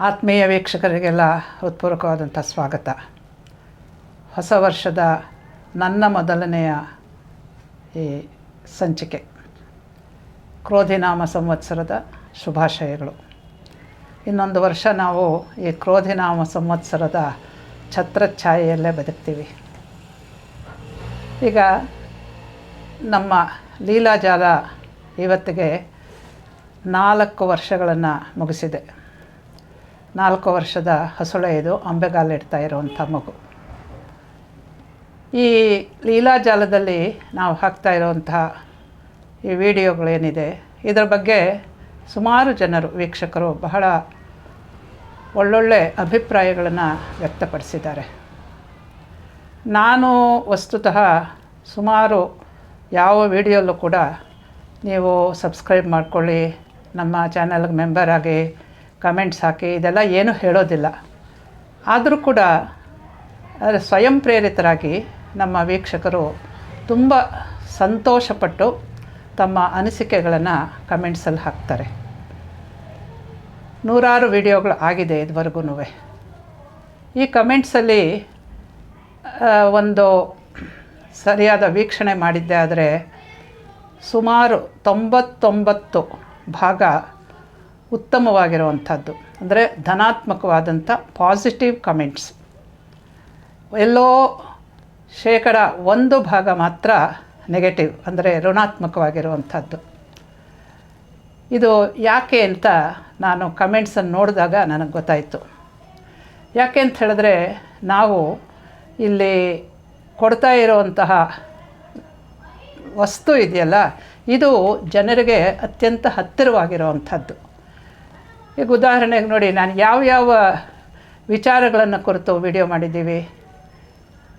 ಆತ್ಮೀಯ ವೀಕ್ಷಕರಿಗೆಲ್ಲ ಹೃತ್ಪೂರ್ವಕವಾದಂಥ ಸ್ವಾಗತ. ಹೊಸ ವರ್ಷದ ನನ್ನ ಮೊದಲನೆಯ ಈ ಸಂಚಿಕೆ. ಕ್ರೋಧಿನಾಮ ಸಂವತ್ಸರದ ಶುಭಾಶಯಗಳು. ಇನ್ನೊಂದು ವರ್ಷ ನಾವು ಈ ಕ್ರೋಧಿನಾಮ ಸಂವತ್ಸರದ ಛತ್ರಛಾಯೆಯಲ್ಲೇ ಬದುಕ್ತೀವಿ. ಈಗ ನಮ್ಮ ಲೀಲಾಜಾಲ ಇವತ್ತಿಗೆ ನಾಲ್ಕು ವರ್ಷಗಳನ್ನು ಮುಗಿಸಿದೆ. ನಾಲ್ಕು ವರ್ಷದ ಹಸುಳೆ ಇದು ಅಂಬೆಗಾಲಿಡ್ತಾ ಇರುವಂಥ ಮಗು. ಈ ಲೀಲಾಜಾಲದಲ್ಲಿ ನಾವು ಹಾಕ್ತಾ ಇರುವಂತಹ ಈ ವಿಡಿಯೋಗಳೇನಿದೆ ಇದರ ಬಗ್ಗೆ ಸುಮಾರು ಜನರು, ವೀಕ್ಷಕರು ಬಹಳ ಒಳ್ಳೊಳ್ಳೆ ಅಭಿಪ್ರಾಯಗಳನ್ನು ವ್ಯಕ್ತಪಡಿಸಿದ್ದಾರೆ. ನಾನು ವಸ್ತುತಃ ಸುಮಾರು ಯಾವ ವಿಡಿಯೋಲ್ಲೂ ಕೂಡ ನೀವು ಸಬ್ಸ್ಕ್ರೈಬ್ ಮಾಡಿಕೊಳ್ಳಿ, ನಮ್ಮ ಚಾನಲ್ಗೆ ಮೆಂಬರ್ ಆಗಿ ಕಮೆಂಟ್ಸ್ ಹಾಕಿ, ಇದೆಲ್ಲ ಏನೂ ಹೇಳೋದಿಲ್ಲ. ಆದರೂ ಕೂಡ ಸ್ವಯಂ ಪ್ರೇರಿತರಾಗಿ ನಮ್ಮ ವೀಕ್ಷಕರು ತುಂಬ ಸಂತೋಷಪಟ್ಟು ತಮ್ಮ ಅನಿಸಿಕೆಗಳನ್ನು ಕಮೆಂಟ್ಸಲ್ಲಿ ಹಾಕ್ತಾರೆ. ನೂರಾರು ವಿಡಿಯೋಗಳು ಆಗಿದೆ ಇದುವರೆಗೂ ಈ ಕಮೆಂಟ್ಸಲ್ಲಿ ಒಂದು ಸರಿಯಾದ ವೀಕ್ಷಣೆ ಮಾಡಿದ್ದೆ ಆದರೆ ಸುಮಾರು ತೊಂಬತ್ತೊಂಬತ್ತು ಭಾಗ ಉತ್ತಮವಾಗಿರುವಂಥದ್ದು. ಅಂದರೆ ಧನಾತ್ಮಕವಾದಂಥ ಪಾಸಿಟಿವ್ ಕಮೆಂಟ್ಸ್ ಎಲ್ಲೋ ಶೇಕಡ ಒಂದು ಭಾಗ ಮಾತ್ರ ನೆಗೆಟಿವ್ ಅಂದರೆ ಋಣಾತ್ಮಕವಾಗಿರುವಂಥದ್ದು. ಇದು ಯಾಕೆ ಅಂತ ನಾನು ಕಮೆಂಟ್ಸನ್ನು ನೋಡಿದಾಗ ನನಗೆ ಗೊತ್ತಾಯಿತು. ಯಾಕೆ ಅಂತ ಹೇಳಿದ್ರೆ ನಾವು ಇಲ್ಲಿ ಕೊಡ್ತಾ ಇರುವಂತಹ ವಸ್ತು ಇದೆಯಲ್ಲ, ಇದು ಜನರಿಗೆ ಅತ್ಯಂತ ಹತ್ತಿರವಾಗಿರುವಂಥದ್ದು. ಈಗ ಉದಾಹರಣೆಗೆ ನೋಡಿ, ನಾನು ಯಾವ ಯಾವ ವಿಚಾರಗಳನ್ನು ಕುರಿತು ವಿಡಿಯೋ ಮಾಡಿದ್ದೀವಿ?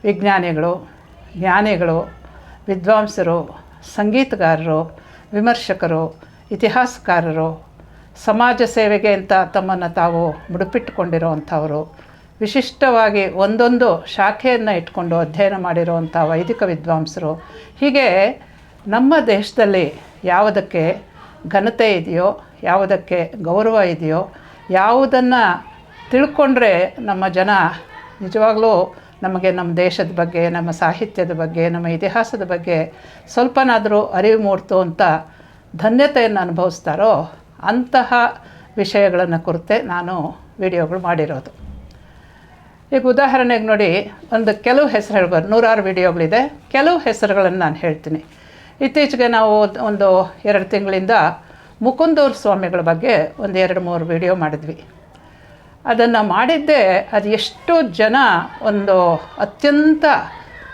ವಿಜ್ಞಾನಿಗಳು, ಜ್ಞಾನಿಗಳು, ವಿದ್ವಾಂಸರು, ಸಂಗೀತಗಾರರು, ವಿಮರ್ಶಕರು, ಇತಿಹಾಸಕಾರರು, ಸಮಾಜ ಸೇವೆಗೆ ಅಂತ ತಮ್ಮನ್ನು ತಾವು ಮುಡುಪಿಟ್ಟುಕೊಂಡಿರುವಂಥವರು, ವಿಶಿಷ್ಟವಾಗಿ ಒಂದೊಂದು ಶಾಖೆಯನ್ನು ಇಟ್ಕೊಂಡು ಅಧ್ಯಯನ ಮಾಡಿರುವಂಥ ವೈದಿಕ ವಿದ್ವಾಂಸರು. ಹೀಗೆ ನಮ್ಮ ದೇಶದಲ್ಲಿ ಯಾವುದಕ್ಕೆ ಘನತೆ ಇದೆಯೋ ಯಾವುದಕ್ಕೆ ಗೌರವ ಇದೆಯೋ, ಯಾವುದನ್ನು ತಿಳ್ಕೊಂಡ್ರೆ ನಮ್ಮ ಜನ ನಿಜವಾಗ್ಲೂ ನಮಗೆ ನಮ್ಮ ದೇಶದ ಬಗ್ಗೆ, ನಮ್ಮ ಸಾಹಿತ್ಯದ ಬಗ್ಗೆ, ನಮ್ಮ ಇತಿಹಾಸದ ಬಗ್ಗೆ ಸ್ವಲ್ಪನಾದರೂ ಅರಿವು ಮೂಡ್ತು ಅಂತ ಧನ್ಯತೆಯನ್ನು ಅನುಭವಿಸ್ತಾರೋ ಅಂತಹ ವಿಷಯಗಳನ್ನು ಕುರಿತೆ ನಾನು ವಿಡಿಯೋಗಳು ಮಾಡಿರೋದು. ಈಗ ಉದಾಹರಣೆಗೆ ನೋಡಿ, ಒಂದು ಕೆಲವು ಹೆಸರು ಹೇಳ್ಬೋದು ನೂರಾರು ವಿಡಿಯೋಗಳಿದೆ. ಕೆಲವು ಹೆಸರುಗಳನ್ನು ನಾನು ಹೇಳ್ತೀನಿ. ಇತ್ತೀಚೆಗೆ ನಾವು ಒಂದು ಎರಡು ತಿಂಗಳಿಂದ ಮುಕುಂದೂರು ಸ್ವಾಮಿಗಳ ಬಗ್ಗೆ ಒಂದು ಎರಡು ಮೂರು ವಿಡಿಯೋ ಮಾಡಿದ್ವಿ. ಅದನ್ನು ಮಾಡಿದ್ದೆ ಅದು ಎಷ್ಟು ಜನ ಒಂದು ಅತ್ಯಂತ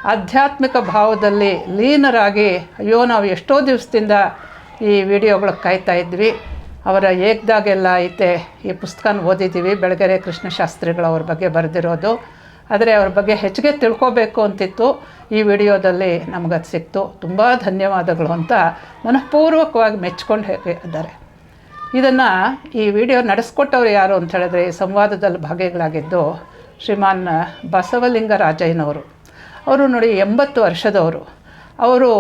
ಆಧ್ಯಾತ್ಮಿಕ ಭಾವದಲ್ಲಿ ಲೀನರಾಗಿ, ಅಯ್ಯೋ ನಾವು ಎಷ್ಟೋ ದಿವಸದಿಂದ ಈ ವಿಡಿಯೋಗಳು ಕಾಯ್ತಾ ಇದ್ವಿ. ಅವರ ಏಕ್ದಾಗೆಲ್ಲ ಐತೆ, ಈ ಪುಸ್ತಕನ ಓದಿದ್ದೀವಿ. ಬೆಳಗೆರೆ ಕೃಷ್ಣಶಾಸ್ತ್ರಿಗಳು ಅವ್ರ ಬಗ್ಗೆ ಬರೆದಿರೋದು. ಆದರೆ ಅವ್ರ ಬಗ್ಗೆ ಹೆಚ್ಚಿಗೆ ತಿಳ್ಕೊಬೇಕು ಅಂತಿತ್ತು. ಈ ವಿಡಿಯೋದಲ್ಲಿ ನಮಗದು ಸಿಕ್ತು. ತುಂಬ ಧನ್ಯವಾದಗಳು ಅಂತ ಮನಃಪೂರ್ವಕವಾಗಿ ಮೆಚ್ಕೊಂಡು ಇದ್ದಾರೆ. ಇದನ್ನು ಈ ವಿಡಿಯೋ ನಡೆಸ್ಕೊಟ್ಟವ್ರು ಯಾರು ಅಂತ ಹೇಳಿದ್ರೆ ಈ ಸಂವಾದದಲ್ಲಿ ಭಾಗಿಗಳಾಗಿದ್ದು ಶ್ರೀಮಾನ್ ಬಸವಲಿಂಗ ರಾಜಯ್ಯನವರು. ಅವರು ನೋಡಿ ಎಂಬತ್ತು ವರ್ಷದವರು. ಅವರು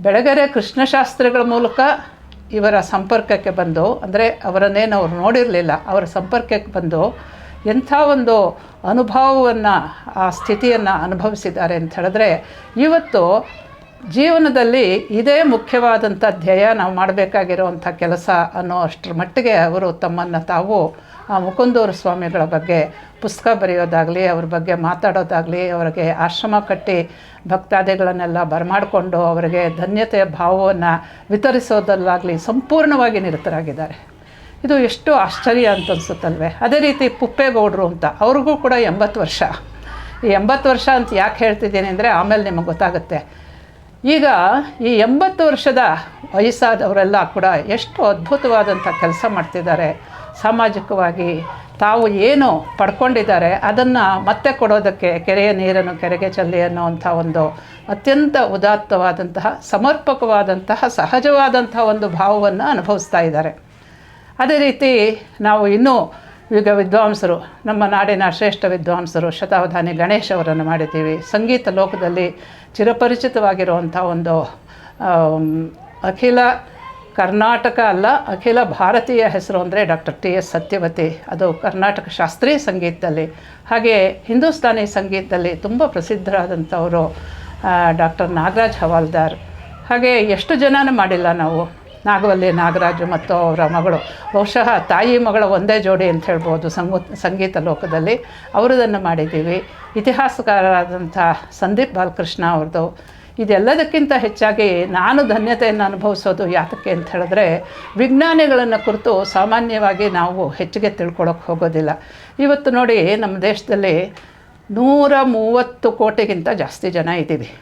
ಬೆಳಗೆರೆ ಕೃಷ್ಣಶಾಸ್ತ್ರಿಗಳ ಮೂಲಕ ಇವರ ಸಂಪರ್ಕಕ್ಕೆ ಬಂದು, ಅಂದರೆ ಅವರನ್ನೇನು ಅವ್ರು ನೋಡಿರಲಿಲ್ಲ, ಅವರ ಸಂಪರ್ಕಕ್ಕೆ ಬಂದು ಎಂಥ ಒಂದು ಅನುಭವವನ್ನು, ಆ ಸ್ಥಿತಿಯನ್ನು ಅನುಭವಿಸಿದ್ದಾರೆ ಅಂತ ಹೇಳಿದ್ರೆ, ಇವತ್ತು ಜೀವನದಲ್ಲಿ ಇದೇ ಮುಖ್ಯವಾದಂಥ ಧ್ಯೇಯ ನಾವು ಮಾಡಬೇಕಾಗಿರುವಂಥ ಕೆಲಸ ಅನ್ನೋ ಅಷ್ಟರ ಮಟ್ಟಿಗೆ ಅವರು ತಮ್ಮನ್ನು ತಾವು ಆ ಮುಕುಂದೂರು ಸ್ವಾಮಿಗಳ ಬಗ್ಗೆ ಪುಸ್ತಕ ಬರೆಯೋದಾಗಲಿ, ಅವ್ರ ಬಗ್ಗೆ ಮಾತಾಡೋದಾಗಲಿ, ಅವರಿಗೆ ಆಶ್ರಮ ಕಟ್ಟಿ ಭಕ್ತಾದಿಗಳನ್ನೆಲ್ಲ ಬರಮಾಡಿಕೊಂಡು ಅವರಿಗೆ ಧನ್ಯತೆಯ ಭಾವವನ್ನು ವಿತರಿಸೋದಲ್ಲಾಗಲಿ ಸಂಪೂರ್ಣವಾಗಿ ನಿರತರಾಗಿದ್ದಾರೆ. ಇದು ಎಷ್ಟು ಆಶ್ಚರ್ಯ ಅಂತ ಅನ್ಸುತ್ತಲ್ವೇ? ಅದೇ ರೀತಿ ಪುಪ್ಪೇಗೌಡರು ಅಂತ, ಅವ್ರಿಗೂ ಕೂಡ ಎಂಬತ್ತು ವರ್ಷ. ಈ ಎಂಬತ್ತು ವರ್ಷ ಅಂತ ಯಾಕೆ ಹೇಳ್ತಿದ್ದೀನಿ ಅಂದರೆ ಆಮೇಲೆ ನಿಮಗೆ ಗೊತ್ತಾಗುತ್ತೆ. ಈಗ ಈ ಎಂಬತ್ತು ವರ್ಷದ ವಯಸ್ಸಾದವರೆಲ್ಲ ಕೂಡ ಎಷ್ಟು ಅದ್ಭುತವಾದಂಥ ಕೆಲಸ ಮಾಡ್ತಿದ್ದಾರೆ. ಸಾಮಾಜಿಕವಾಗಿ ತಾವು ಏನು ಪಡ್ಕೊಂಡಿದ್ದಾರೆ, ಅದನ್ನು ಮತ್ತೆ ಕೊಡೋದಕ್ಕೆ ಕೆರೆಯ ನೀರನ್ನು, ಕೆರೆಗೆ ಚೆಲ್ಲಿ ಅನ್ನೋವಂಥ ಒಂದು ಅತ್ಯಂತ ಉದಾತ್ತವಾದಂತಹ, ಸಮರ್ಪಕವಾದಂತಹ ಸಹಜವಾದಂಥ ಒಂದು ಭಾವವನ್ನು ಅನುಭವಿಸ್ತಾ ಇದ್ದಾರೆ. ಅದೇ ರೀತಿ ನಾವು ಇನ್ನೂ ಈಗ ವಿದ್ವಾಂಸರು, ನಮ್ಮ ನಾಡಿನ ಶ್ರೇಷ್ಠ ವಿದ್ವಾಂಸರು ಶತಾವಧಾನಿ ಗಣೇಶ್ ಅವರನ್ನು ಮಾಡಿದ್ದೀವಿ. ಸಂಗೀತ ಲೋಕದಲ್ಲಿ ಚಿರಪರಿಚಿತವಾಗಿರುವಂಥ ಒಂದು ಅಖಿಲ ಕರ್ನಾಟಕ ಅಲ್ಲ, ಅಖಿಲ ಭಾರತೀಯ ಹೆಸರು ಅಂದರೆ ಡಾಕ್ಟರ್ ಟಿ ಎಸ್ ಸತ್ಯವತಿ. ಅದು ಕರ್ನಾಟಕ ಶಾಸ್ತ್ರೀಯ ಸಂಗೀತದಲ್ಲಿ. ಹಾಗೆ ಹಿಂದೂಸ್ತಾನಿ ಸಂಗೀತದಲ್ಲಿ ತುಂಬ ಪ್ರಸಿದ್ಧರಾದಂಥವರು ಡಾಕ್ಟರ್ ನಾಗರಾಜ್ ಹವಾಲ್ದಾರ್. ಹಾಗೆ ಎಷ್ಟು ಜನನೂ ಮಾಡಿಲ್ಲ ನಾವು. ನಾಗವಲ್ಲಿ ನಾಗರಾಜು ಮತ್ತು ಅವರ ಮಗಳು. ಬಹುಶಃ ತಾಯಿ ಮಗಳ ಒಂದೇ ಜೋಡಿ ಅಂತ ಹೇಳ್ಬೋದು ಸಂಗು, ಸಂಗೀತ ಲೋಕದಲ್ಲಿ. ಅವರದನ್ನು ಮಾಡಿದ್ದೀವಿ. ಇತಿಹಾಸಕಾರರಾದಂಥ ಸಂದೀಪ್ ಬಾಲಕೃಷ್ಣ ಅವ್ರದ್ದು. ಇದೆಲ್ಲದಕ್ಕಿಂತ ಹೆಚ್ಚಾಗಿ ನಾನು ಧನ್ಯತೆಯನ್ನು ಅನುಭವಿಸೋದು ಯಾತಕ್ಕೆ ಅಂತ ಹೇಳಿದ್ರೆ, ವಿಜ್ಞಾನಿಗಳನ್ನು ಕುರಿತು ಸಾಮಾನ್ಯವಾಗಿ ನಾವು ಹೆಚ್ಚಿಗೆ ತಿಳ್ಕೊಳಕ್ಕೆ ಹೋಗೋದಿಲ್ಲ. ಇವತ್ತು ನೋಡಿ ನಮ್ಮ ದೇಶದಲ್ಲಿ ನೂರ ಮೂವತ್ತು ಕೋಟಿಗಿಂತ ಜಾಸ್ತಿ ಜನ ಇದ್ದೀವಿ.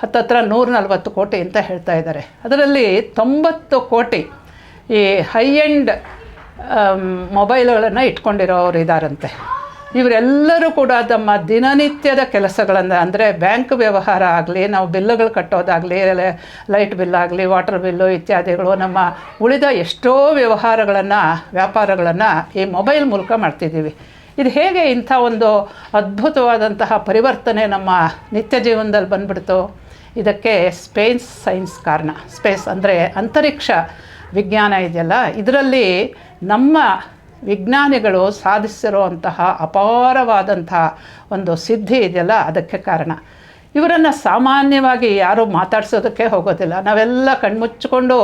ಹತ್ತತ್ರ ನೂರ ನಲ್ವತ್ತು ಕೋಟಿ ಅಂತ ಹೇಳ್ತಾ ಇದ್ದಾರೆ. ಅದರಲ್ಲಿ ತೊಂಬತ್ತು ಕೋಟಿ ಈ ಹೈ ಎಂಡ್ ಮೊಬೈಲ್ಗಳನ್ನು ಇಟ್ಕೊಂಡಿರೋರು ಇದ್ದಾರಂತೆ ಇವರೆಲ್ಲರೂ ಕೂಡ ತಮ್ಮ ದಿನನಿತ್ಯದ ಕೆಲಸಗಳನ್ನು, ಅಂದರೆ ಬ್ಯಾಂಕ್ ವ್ಯವಹಾರ ಆಗಲಿ, ನಾವು ಬಿಲ್ಲುಗಳು ಕಟ್ಟೋದಾಗಲಿ ಲೈಟ್ ಬಿಲ್ ಆಗಲಿ, ವಾಟರ್ ಬಿಲ್ಲು ಇತ್ಯಾದಿಗಳು ನಮ್ಮ ಉಳಿದ ಎಷ್ಟೋ ವ್ಯವಹಾರಗಳನ್ನು, ವ್ಯಾಪಾರಗಳನ್ನು ಈ ಮೊಬೈಲ್ ಮೂಲಕ ಮಾಡ್ತಿದ್ದೀವಿ. ಇದು ಹೇಗೆ ಇಂಥ ಒಂದು ಅದ್ಭುತವಾದಂತಹ ಪರಿವರ್ತನೆ ನಮ್ಮ ನಿತ್ಯ ಜೀವನದಲ್ಲಿ ಬಂದ್ಬಿಡ್ತು? ಇದಕ್ಕೆ ಸ್ಪೇಸ್ ಸೈನ್ಸ್ ಕಾರಣ. ಸ್ಪೇಸ್ ಅಂದರೆ ಅಂತರಿಕ್ಷ ವಿಜ್ಞಾನ ಇದೆಯಲ್ಲ, ಇದರಲ್ಲಿ ನಮ್ಮ ವಿಜ್ಞಾನಿಗಳು ಸಾಧಿಸಿರುವಂತಹ ಅಪಾರವಾದಂತಹ ಒಂದು ಸಿದ್ಧಿ ಇದೆಯಲ್ಲ, ಅದಕ್ಕೆ ಕಾರಣ. ಇವರನ್ನು ಸಾಮಾನ್ಯವಾಗಿ ಯಾರೂ ಮಾತಾಡ್ಸೋದಕ್ಕೆ ಹೋಗೋದಿಲ್ಲ. ನಾವೆಲ್ಲ ಕಣ್ಮುಚ್ಚಿಕೊಂಡು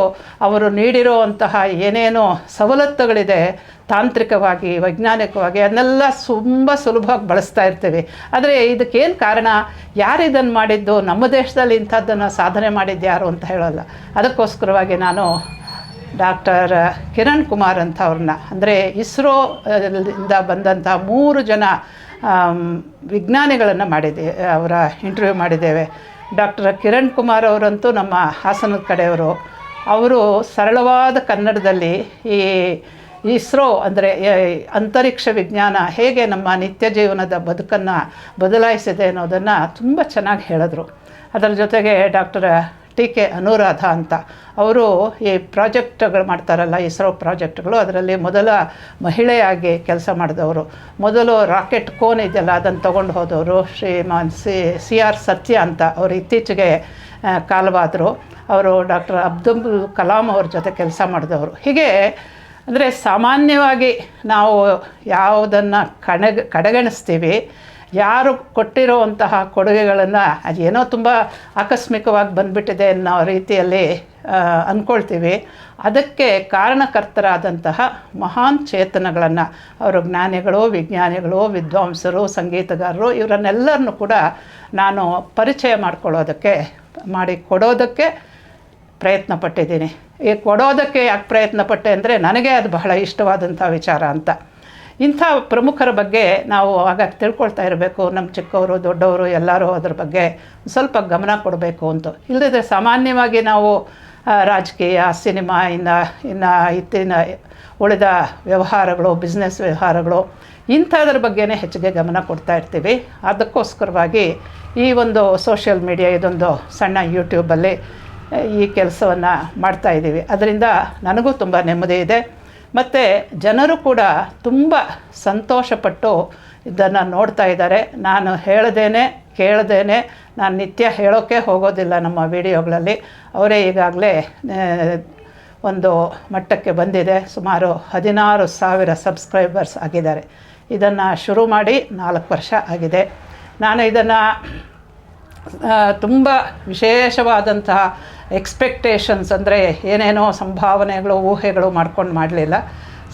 ಅವರು ನೀಡಿರೋ ಅಂತಹ ಏನೇನೋ ಸವಲತ್ತುಗಳಿದೆ ತಾಂತ್ರಿಕವಾಗಿ, ವೈಜ್ಞಾನಿಕವಾಗಿ ಅದನ್ನೆಲ್ಲ ತುಂಬ ಸುಲಭವಾಗಿ ಬಳಸ್ತಾ ಇರ್ತೇವೆ. ಆದರೆ ಇದಕ್ಕೇನು ಕಾರಣ? ಯಾರು ಇದನ್ನು ಮಾಡಿದ್ದು? ನಮ್ಮ ದೇಶದಲ್ಲಿ ಇಂಥದ್ದನ್ನು ಸಾಧನೆ ಮಾಡಿದ್ದು ಯಾರು ಅಂತ ಹೇಳೋಲ್ಲ. ಅದಕ್ಕೋಸ್ಕರವಾಗಿ ನಾನು ಡಾಕ್ಟರ್ ಕಿರಣ್ ಕುಮಾರ್ ಅಂತ ಅವ್ರನ್ನ, ಅಂದರೆ ಇಸ್ರೋದಿಂದ ಬಂದಂಥ ಮೂರು ಜನ ವಿಜ್ಞಾನಿಗಳನ್ನು ಮಾಡಿದ್ದೆ ಅವರ ಇಂಟರ್ವ್ಯೂ ಮಾಡಿದ್ದೇವೆ. ಡಾಕ್ಟರ್ ಕಿರಣ್ ಕುಮಾರ್ ಅವರಂತೂ ನಮ್ಮ ಹಾಸನದ ಕಡೆಯವರು. ಅವರು ಸರಳವಾದ ಕನ್ನಡದಲ್ಲಿ ಈ ಇಸ್ರೋ ಅಂದರೆ ಅಂತರಿಕ್ಷ ವಿಜ್ಞಾನ ಹೇಗೆ ನಮ್ಮ ನಿತ್ಯ ಜೀವನದ ಬದುಕನ್ನು ಬದಲಾಯಿಸಿದೆ ಅನ್ನೋದನ್ನು ತುಂಬ ಚೆನ್ನಾಗಿ ಹೇಳಿದ್ರು. ಅದರ ಜೊತೆಗೆ ಡಾಕ್ಟರ್ ಟಿ ಕೆ ಅನುರಾಧ ಅಂತ ಅವರು ಈ ಪ್ರಾಜೆಕ್ಟ್ಗಳು ಮಾಡ್ತಾರಲ್ಲ, ಇಸ್ರೋ ಪ್ರಾಜೆಕ್ಟ್ಗಳು, ಅದರಲ್ಲಿ ಮೊದಲ ಮಹಿಳೆಯಾಗಿ ಕೆಲಸ ಮಾಡಿದವರು. ಮೊದಲು ರಾಕೆಟ್ ಕೋನ್ ಇದೆಯಲ್ಲ, ಅದನ್ನು ತೊಗೊಂಡು ಹೋದವರು, ಶ್ರೀಮಾನ್ ಸಿ ಸಿ ಆರ್ ಸತ್ಯ ಅಂತ ಅವರು ಇತ್ತೀಚೆಗೆ ಕಾಲವಾದರು. ಅವರು ಡಾಕ್ಟರ್ ಅಬ್ದುಲ್ ಕಲಾಂ ಅವ್ರ ಜೊತೆ ಕೆಲಸ ಮಾಡಿದವರು. ಹೀಗೆ ಅಂದರೆ ಸಾಮಾನ್ಯವಾಗಿ ನಾವು ಯಾವುದನ್ನು ಕಡೆಗ ಕಡೆಗಣಿಸ್ತೀವಿ, ಯಾರು ಕೊಟ್ಟಿರುವಂತಹ ಕೊಡುಗೆಗಳನ್ನು ಅದೇನೋ ತುಂಬ ಆಕಸ್ಮಿಕವಾಗಿ ಬಂದುಬಿಟ್ಟಿದೆ ಅನ್ನೋ ರೀತಿಯಲ್ಲಿ ಅಂದ್ಕೊಳ್ತೀವಿ ಅದಕ್ಕೆ ಕಾರಣಕರ್ತರಾದಂತಹ ಮಹಾನ್ ಚೇತನಗಳನ್ನು, ಅವರು ಜ್ಞಾನಿಗಳು, ವಿಜ್ಞಾನಿಗಳು, ವಿದ್ವಾಂಸರು, ಸಂಗೀತಗಾರರು, ಇವರನ್ನೆಲ್ಲರನ್ನು ಕೂಡ ನಾನು ಪರಿಚಯ ಮಾಡಿಕೊಳ್ಳೋದಕ್ಕೆ, ಮಾಡಿ ಕೊಡೋದಕ್ಕೆ ಪ್ರಯತ್ನ ಪಟ್ಟಿದ್ದೀನಿ ಕೊಡೋದಕ್ಕೆ ಯಾಕೆ ಪ್ರಯತ್ನ ಪಟ್ಟೆ ಅಂದರೆ ನನಗೆ ಅದು ಬಹಳ ಇಷ್ಟವಾದಂಥ ವಿಚಾರ ಅಂತ. ಇಂಥ ಪ್ರಮುಖರ ಬಗ್ಗೆ ನಾವು ಆಗ ತಿಳ್ಕೊಳ್ತಾ ಇರಬೇಕು. ನಮ್ಮ ಚಿಕ್ಕವರು, ದೊಡ್ಡವರು ಎಲ್ಲರೂ ಅದ್ರ ಬಗ್ಗೆ ಸ್ವಲ್ಪ ಗಮನ ಕೊಡಬೇಕು ಅಂತ. ಇಲ್ಲದಿದ್ದರೆ ಸಾಮಾನ್ಯವಾಗಿ ನಾವು ರಾಜಕೀಯ, ಸಿನಿಮಾ, ಇನ್ನು ಇನ್ನು ಇತ್ತಿನ ಉಳಿದ ವ್ಯವಹಾರಗಳು ಬಿಸ್ನೆಸ್ ವ್ಯವಹಾರಗಳು, ಇಂಥದ್ರ ಬಗ್ಗೆನೇ ಹೆಚ್ಚಿಗೆ ಗಮನ ಕೊಡ್ತಾ ಇರ್ತೀವಿ. ಅದಕ್ಕೋಸ್ಕರವಾಗಿ ಈ ಒಂದು ಸೋಷಿಯಲ್ ಮೀಡಿಯಾ ಇದೊಂದು ಸಣ್ಣ ಯೂಟ್ಯೂಬಲ್ಲಿ ಈ ಕೆಲಸವನ್ನು ಮಾಡ್ತಾಯಿದ್ದೀವಿ ಅದರಿಂದ ನನಗೂ ತುಂಬ ನೆಮ್ಮದಿ ಇದೆ. ಮತ್ತು ಜನರು ಕೂಡ ತುಂಬ ಸಂತೋಷಪಟ್ಟು ಇದನ್ನು ನೋಡ್ತಾ ಇದ್ದಾರೆ. ನಾನು ಹೇಳ್ದೇನೆ, ಕೇಳ್ದೇನೆ, ನಾನು ನಿತ್ಯ ಹೇಳೋಕ್ಕೆ ಹೋಗೋದಿಲ್ಲ ನಮ್ಮ ವಿಡಿಯೋಗಳಲ್ಲಿ. ಅವರೇ ಈಗಾಗಲೇ ಒಂದು ಮಟ್ಟಕ್ಕೆ ಬಂದಿದೆ. ಸುಮಾರು ಹದಿನಾರು ಸಾವಿರ ಸಬ್ಸ್ಕ್ರೈಬರ್ಸ್ ಆಗಿದ್ದಾರೆ. ಇದನ್ನು ಶುರು ಮಾಡಿ ನಾಲ್ಕು ವರ್ಷ ಆಗಿದೆ. ನಾನು ಇದನ್ನು ತುಂಬ ವಿಶೇಷವಾದಂತಹ ಎಕ್ಸ್ಪೆಕ್ಟೇಷನ್ಸ್ ಅಂದರೆ ಏನೇನೋ ಸಂಭಾವನೆಗಳು, ಊಹೆಗಳು ಮಾಡ್ಕೊಂಡು ಮಾಡಲಿಲ್ಲ.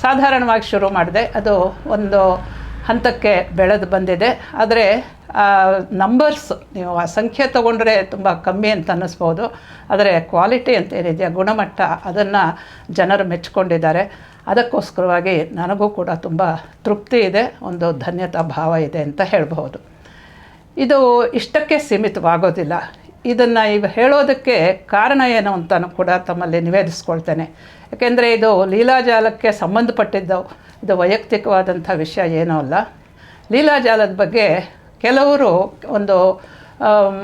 ಸಾಧಾರಣವಾಗಿ ಶುರು ಮಾಡಿದೆ. ಅದು ಒಂದು ಹಂತಕ್ಕೆ ಬೆಳೆದು ಬಂದಿದೆ. ಆದರೆ ನಂಬರ್ಸ್ ನೀವು ಆ ಸಂಖ್ಯೆ ತೊಗೊಂಡ್ರೆ ತುಂಬ ಕಮ್ಮಿ ಅಂತ ಅನ್ನಿಸ್ಬೋದು. ಆದರೆ ಕ್ವಾಲಿಟಿ ಅಂತ ಏನಿದೆಯಾ, ಗುಣಮಟ್ಟ, ಅದನ್ನು ಜನರು ಮೆಚ್ಕೊಂಡಿದ್ದಾರೆ. ಅದಕ್ಕೋಸ್ಕರವಾಗಿ ನನಗೂ ಕೂಡ ತುಂಬ ತೃಪ್ತಿ ಇದೆ. ಒಂದು ಧನ್ಯತಾ ಭಾವ ಇದೆ ಅಂತ ಹೇಳಬಹುದು. ಇದು ಇಷ್ಟಕ್ಕೆ ಸೀಮಿತವಾಗೋದಿಲ್ಲ. ಇದನ್ನು ಈಗ ಹೇಳೋದಕ್ಕೆ ಕಾರಣ ಏನು ಅಂತಲೂ ಕೂಡ ತಮ್ಮಲ್ಲಿ ನಿವೇದಿಸ್ಕೊಳ್ತೇನೆ. ಯಾಕೆಂದರೆ ಇದು ಲೀಲಾಜಾಲಕ್ಕೆ ಸಂಬಂಧಪಟ್ಟಿದ್ದು, ಇದು ವೈಯಕ್ತಿಕವಾದಂಥ ವಿಷಯ ಏನೂ ಅಲ್ಲ. ಲೀಲಾಜಾಲದ ಬಗ್ಗೆ ಕೆಲವರು ಒಂದು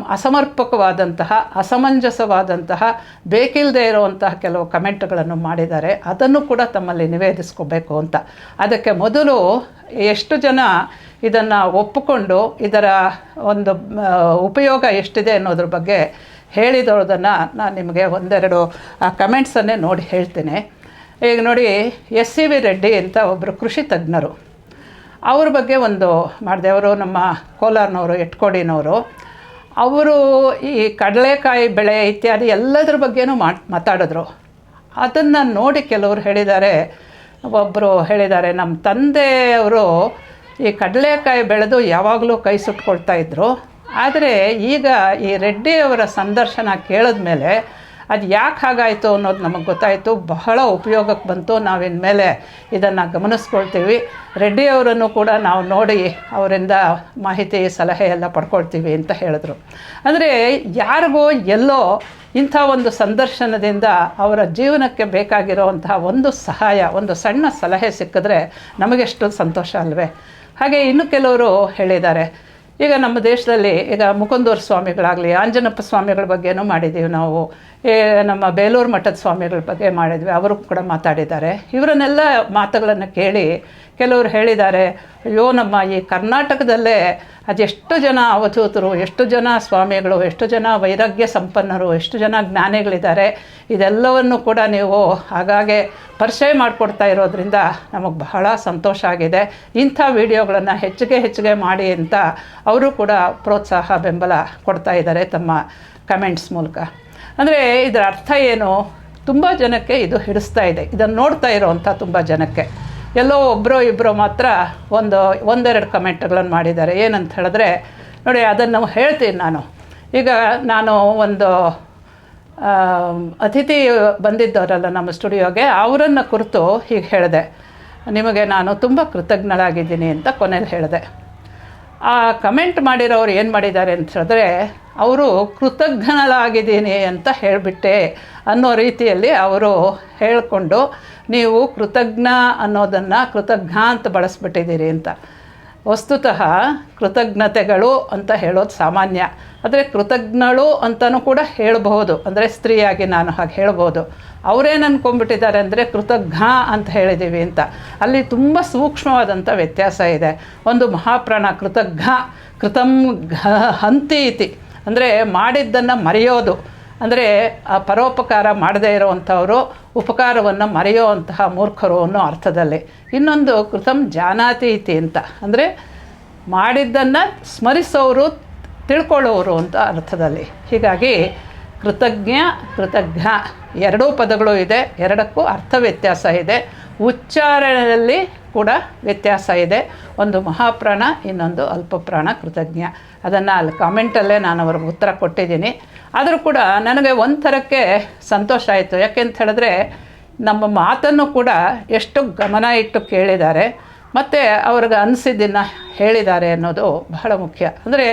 ಅಸಮರ್ಪಕವಾದಂತಹ, ಅಸಮಂಜಸವಾದಂತಹ ಬೇಕಿಲ್ಲದೆ ಇರುವಂತಹ ಕೆಲವು ಕಮೆಂಟ್ಗಳನ್ನು ಮಾಡಿದ್ದಾರೆ. ಅದನ್ನು ಕೂಡ ತಮ್ಮಲ್ಲಿ ನಿವೇದಿಸ್ಕೋಬೇಕು ಅಂತ. ಅದಕ್ಕೆ ಮೊದಲು ಎಷ್ಟು ಜನ ಇದನ್ನು ಒಪ್ಪಿಕೊಂಡು ಇದರ ಒಂದು ಉಪಯೋಗ ಎಷ್ಟಿದೆ ಅನ್ನೋದ್ರ ಬಗ್ಗೆ ಹೇಳಿದೋದನ್ನು ನಾನು ನಿಮಗೆ ಒಂದೆರಡು ಕಮೆಂಟ್ಸನ್ನೇ ನೋಡಿ ಹೇಳ್ತೀನಿ. ಈಗ ನೋಡಿ, ಎಸ್ ಸಿ ವಿ ರೆಡ್ಡಿ ಅಂತ ಒಬ್ಬರು ಕೃಷಿ ತಜ್ಞರು. ಅವ್ರ ಬಗ್ಗೆ ಒಂದು ಮಾಡಿದೆ. ಅವರು ನಮ್ಮ ಕೋಲಾರನವರು, ಎಟ್ಕೋಡಿನವರು. ಅವರು ಈ ಕಡಲೆಕಾಯಿ ಬೆಳೆ ಇತ್ಯಾದಿ ಎಲ್ಲದ್ರ ಬಗ್ಗೆನೂ ಮಾತು ಮಾತಾಡಿದ್ರು. ಅದನ್ನು ನೋಡಿ ಕೆಲವರು ಹೇಳಿದ್ದಾರೆ. ಒಬ್ಬರು ಹೇಳಿದ್ದಾರೆ ನಮ್ಮ ತಂದೆಯವರು ಈ ಕಡಲೆಕಾಯಿ ಬೆಳೆದು ಯಾವಾಗಲೂ ಕೈ ಸುಟ್ಕೊಳ್ತಾ ಇದ್ದರು ಆದರೆ ಈಗ ಈ ರೆಡ್ಡಿಯವರ ಸಂದರ್ಶನ ಕೇಳಿದ ಮೇಲೆ ಅದು ಯಾಕೆ ಹಾಗಾಯಿತು ಅನ್ನೋದು ನಮಗೆ ಗೊತ್ತಾಯಿತು. ಬಹಳ ಉಪಯೋಗಕ್ಕೆ ಬಂತು. ನಾವಿನ ಮೇಲೆ ಇದನ್ನು ಗಮನಿಸ್ಕೊಳ್ತೀವಿ. ರೆಡ್ಡಿಯವರನ್ನು ಕೂಡ ನಾವು ನೋಡಿ ಅವರಿಂದ ಮಾಹಿತಿ, ಸಲಹೆ ಎಲ್ಲ ಪಡ್ಕೊಳ್ತೀವಿ ಅಂತ ಹೇಳಿದ್ರು. ಅಂದರೆ ಯಾರಿಗೋ ಎಲ್ಲೋ ಇಂಥ ಒಂದು ಸಂದರ್ಶನದಿಂದ ಅವರ ಜೀವನಕ್ಕೆ ಬೇಕಾಗಿರುವಂತಹ ಒಂದು ಸಹಾಯ, ಒಂದು ಸಣ್ಣ ಸಲಹೆ ಸಿಕ್ಕಿದ್ರೆ ನಮಗೆಷ್ಟು ಸಂತೋಷ ಅಲ್ವೇ? ಹಾಗೆ ಇನ್ನು ಕೆಲವರು ಹೇಳಿದ್ದಾರೆ. ಈಗ ನಮ್ಮ ದೇಶದಲ್ಲಿ ಈಗ ಮುಕುಂದೂರು ಸ್ವಾಮಿಗಳಾಗಲಿ, ಆಂಜನಪ್ಪ ಸ್ವಾಮಿಗಳ ಬಗ್ಗೆನೂ ಮಾಡಿದ್ದೀವಿ ನಾವು. ನಮ್ಮ ಬೇಲೂರು ಮಠದ ಸ್ವಾಮಿಗಳ ಬಗ್ಗೆ ಮಾಡಿದ್ವಿ. ಅವರು ಕೂಡ ಮಾತಾಡಿದ್ದಾರೆ. ಇವರನ್ನೆಲ್ಲ ಮಾತುಗಳನ್ನು ಕೇಳಿ ಕೆಲವರು ಹೇಳಿದ್ದಾರೆ, ಅಯ್ಯೋ, ನಮ್ಮ ಈ ಕರ್ನಾಟಕದಲ್ಲೇ ಅದೆಷ್ಟು ಜನ ಅವಧೂತರು, ಎಷ್ಟು ಜನ ಸ್ವಾಮಿಗಳು, ಎಷ್ಟು ಜನ ವೈರಾಗ್ಯ ಸಂಪನ್ನರು, ಎಷ್ಟು ಜನ ಜ್ಞಾನಿಗಳಿದ್ದಾರೆ. ಇದೆಲ್ಲವನ್ನು ಕೂಡ ನೀವು ಹಾಗಾಗೆ ಪರಿಚಯ ಮಾಡಿಕೊಡ್ತಾ ಇರೋದ್ರಿಂದ ನಮಗೆ ಬಹಳ ಸಂತೋಷ ಆಗಿದೆ. ಇಂಥ ವಿಡಿಯೋಗಳನ್ನು ಹೆಚ್ಚಿಗೆ ಹೆಚ್ಚಿಗೆ ಮಾಡಿ ಅಂತ ಅವರು ಕೂಡ ಪ್ರೋತ್ಸಾಹ, ಬೆಂಬಲ ಕೊಡ್ತಾ ಇದ್ದಾರೆ ತಮ್ಮ ಕಮೆಂಟ್ಸ್ ಮೂಲಕ. ಅಂದರೆ ಇದರ ಅರ್ಥ ಏನು? ತುಂಬ ಜನಕ್ಕೆ ಇದು ಹಿಡಿಸ್ತಾ ಇದೆ. ಇದನ್ನು ನೋಡ್ತಾ ಇರೋವಂಥ ತುಂಬ ಜನಕ್ಕೆ. ಎಲ್ಲೋ ಒಬ್ಬರೋ ಇಬ್ಬರು ಮಾತ್ರ ಒಂದು, ಒಂದೆರಡು ಕಮೆಂಟ್ಗಳನ್ನು ಮಾಡಿದ್ದಾರೆ. ಏನಂತ ಹೇಳಿದ್ರೆ, ನೋಡಿ, ಅದನ್ನು ಹೇಳ್ತೀನಿ ನಾನು. ಈಗ ನಾನು ಒಂದು ಅತಿಥಿ ಬಂದಿದ್ದವರಲ್ಲ ನಮ್ಮ ಸ್ಟುಡಿಯೋಗೆ, ಅವರನ್ನು ಕುರಿತು ಹೀಗೆ ಹೇಳಿದೆ. ನಿಮಗೆ ನಾನು ತುಂಬ ಕೃತಜ್ಞಳಾಗಿದ್ದೀನಿ ಅಂತ ಕೊನೆಯಲ್ಲಿ ಹೇಳಿದೆ. ಆ ಕಮೆಂಟ್ ಮಾಡಿರೋರು ಏನು ಮಾಡಿದ್ದಾರೆ ಅಂತ ಹೇಳಿದ್ರೆ, ಅವರು ಕೃತಜ್ಞನಾಗಿದ್ದೀನಿ ಅಂತ ಹೇಳಿಬಿಟ್ಟೆ ಅನ್ನೋ ರೀತಿಯಲ್ಲಿ ಅವರು ಹೇಳಿಕೊಂಡು, ನೀವು ಕೃತಜ್ಞ ಅನ್ನೋದನ್ನು ಕೃತಜ್ಞ ಅಂತ ಬಳಸ್ಬಿಟ್ಟಿದ್ದೀರಿ ಅಂತ. ವಸ್ತುತಃ ಕೃತಜ್ಞತೆಗಳು ಅಂತ ಹೇಳೋದು ಸಾಮಾನ್ಯ. ಆದರೆ ಕೃತಜ್ಞಳು ಅಂತಲೂ ಕೂಡ ಹೇಳಬಹುದು. ಅಂದರೆ ಸ್ತ್ರೀಯಾಗಿ ನಾನು ಹಾಗೆ ಹೇಳ್ಬೋದು ಅವರೇನು ಅಂದ್ಕೊಂಡ್ಬಿಟ್ಟಿದ್ದಾರೆ ಅಂದರೆ ಕೃತಜ್ಞ ಅಂತ ಹೇಳಿದ್ದೀವಿ ಅಂತ. ಅಲ್ಲಿ ತುಂಬ ಸೂಕ್ಷ್ಮವಾದಂಥ ವ್ಯತ್ಯಾಸ ಇದೆ. ಒಂದು ಮಹಾಪ್ರಾಣ, ಕೃತಜ್ಞ, ಕೃತಂ ಹಂತಿ ಇತಿ. ಅಂದರೆ ಮಾಡಿದ್ದನ್ನು ಮರೆಯೋದು. ಅಂದರೆ ಆ ಪರೋಪಕಾರ ಮಾಡದೇ ಇರೋವಂಥವರು ಉಪಕಾರವನ್ನು ಮರೆಯುವಂತಹ ಮೂರ್ಖರು ಅನ್ನೋ ಅರ್ಥದಲ್ಲಿ. ಇನ್ನೊಂದು ಕೃತಂ ಜಾನಾತಿ ಇತಿ ಅಂತ. ಅಂದರೆ ಮಾಡಿದ್ದನ್ನು ಸ್ಮರಿಸೋರು, ತಿಳ್ಕೊಳ್ಳೋರು ಅಂತ ಅರ್ಥದಲ್ಲಿ. ಹೀಗಾಗಿ ಕೃತಜ್ಞ ಕೃತಜ್ಞ ಎರಡೂ ಪದಗಳು ಇದೆ. ಎರಡಕ್ಕೂ ಅರ್ಥ ವ್ಯತ್ಯಾಸ ಇದೆ. ಉಚ್ಚಾರಣೆಯಲ್ಲಿ ಕೂಡ ವ್ಯತ್ಯಾಸ ಇದೆ. ಒಂದು ಮಹಾಪ್ರಾಣ, ಇನ್ನೊಂದು ಅಲ್ಪಪ್ರಾಣ ಕೃತಜ್ಞ. ಅದನ್ನು ಅಲ್ಲಿ ಕಾಮೆಂಟಲ್ಲೇ ನಾನು ಅವ್ರಿಗೆ ಉತ್ತರ ಕೊಟ್ಟಿದ್ದೀನಿ. ಆದರೂ ಕೂಡ ನನಗೆ ಒಂಥರಕ್ಕೆ ಸಂತೋಷ ಆಯಿತು. ಯಾಕೆಂತ ಹೇಳಿದ್ರೆ, ನಮ್ಮ ಮಾತನ್ನು ಕೂಡ ಎಷ್ಟು ಗಮನ ಇಟ್ಟು ಕೇಳಿದ್ದಾರೆ, ಮತ್ತು ಅವ್ರಿಗೆ ಅನಿಸಿದ್ದನ್ನು ಹೇಳಿದ್ದಾರೆ ಅನ್ನೋದು ಬಹಳ ಮುಖ್ಯ. ಅಂದರೆ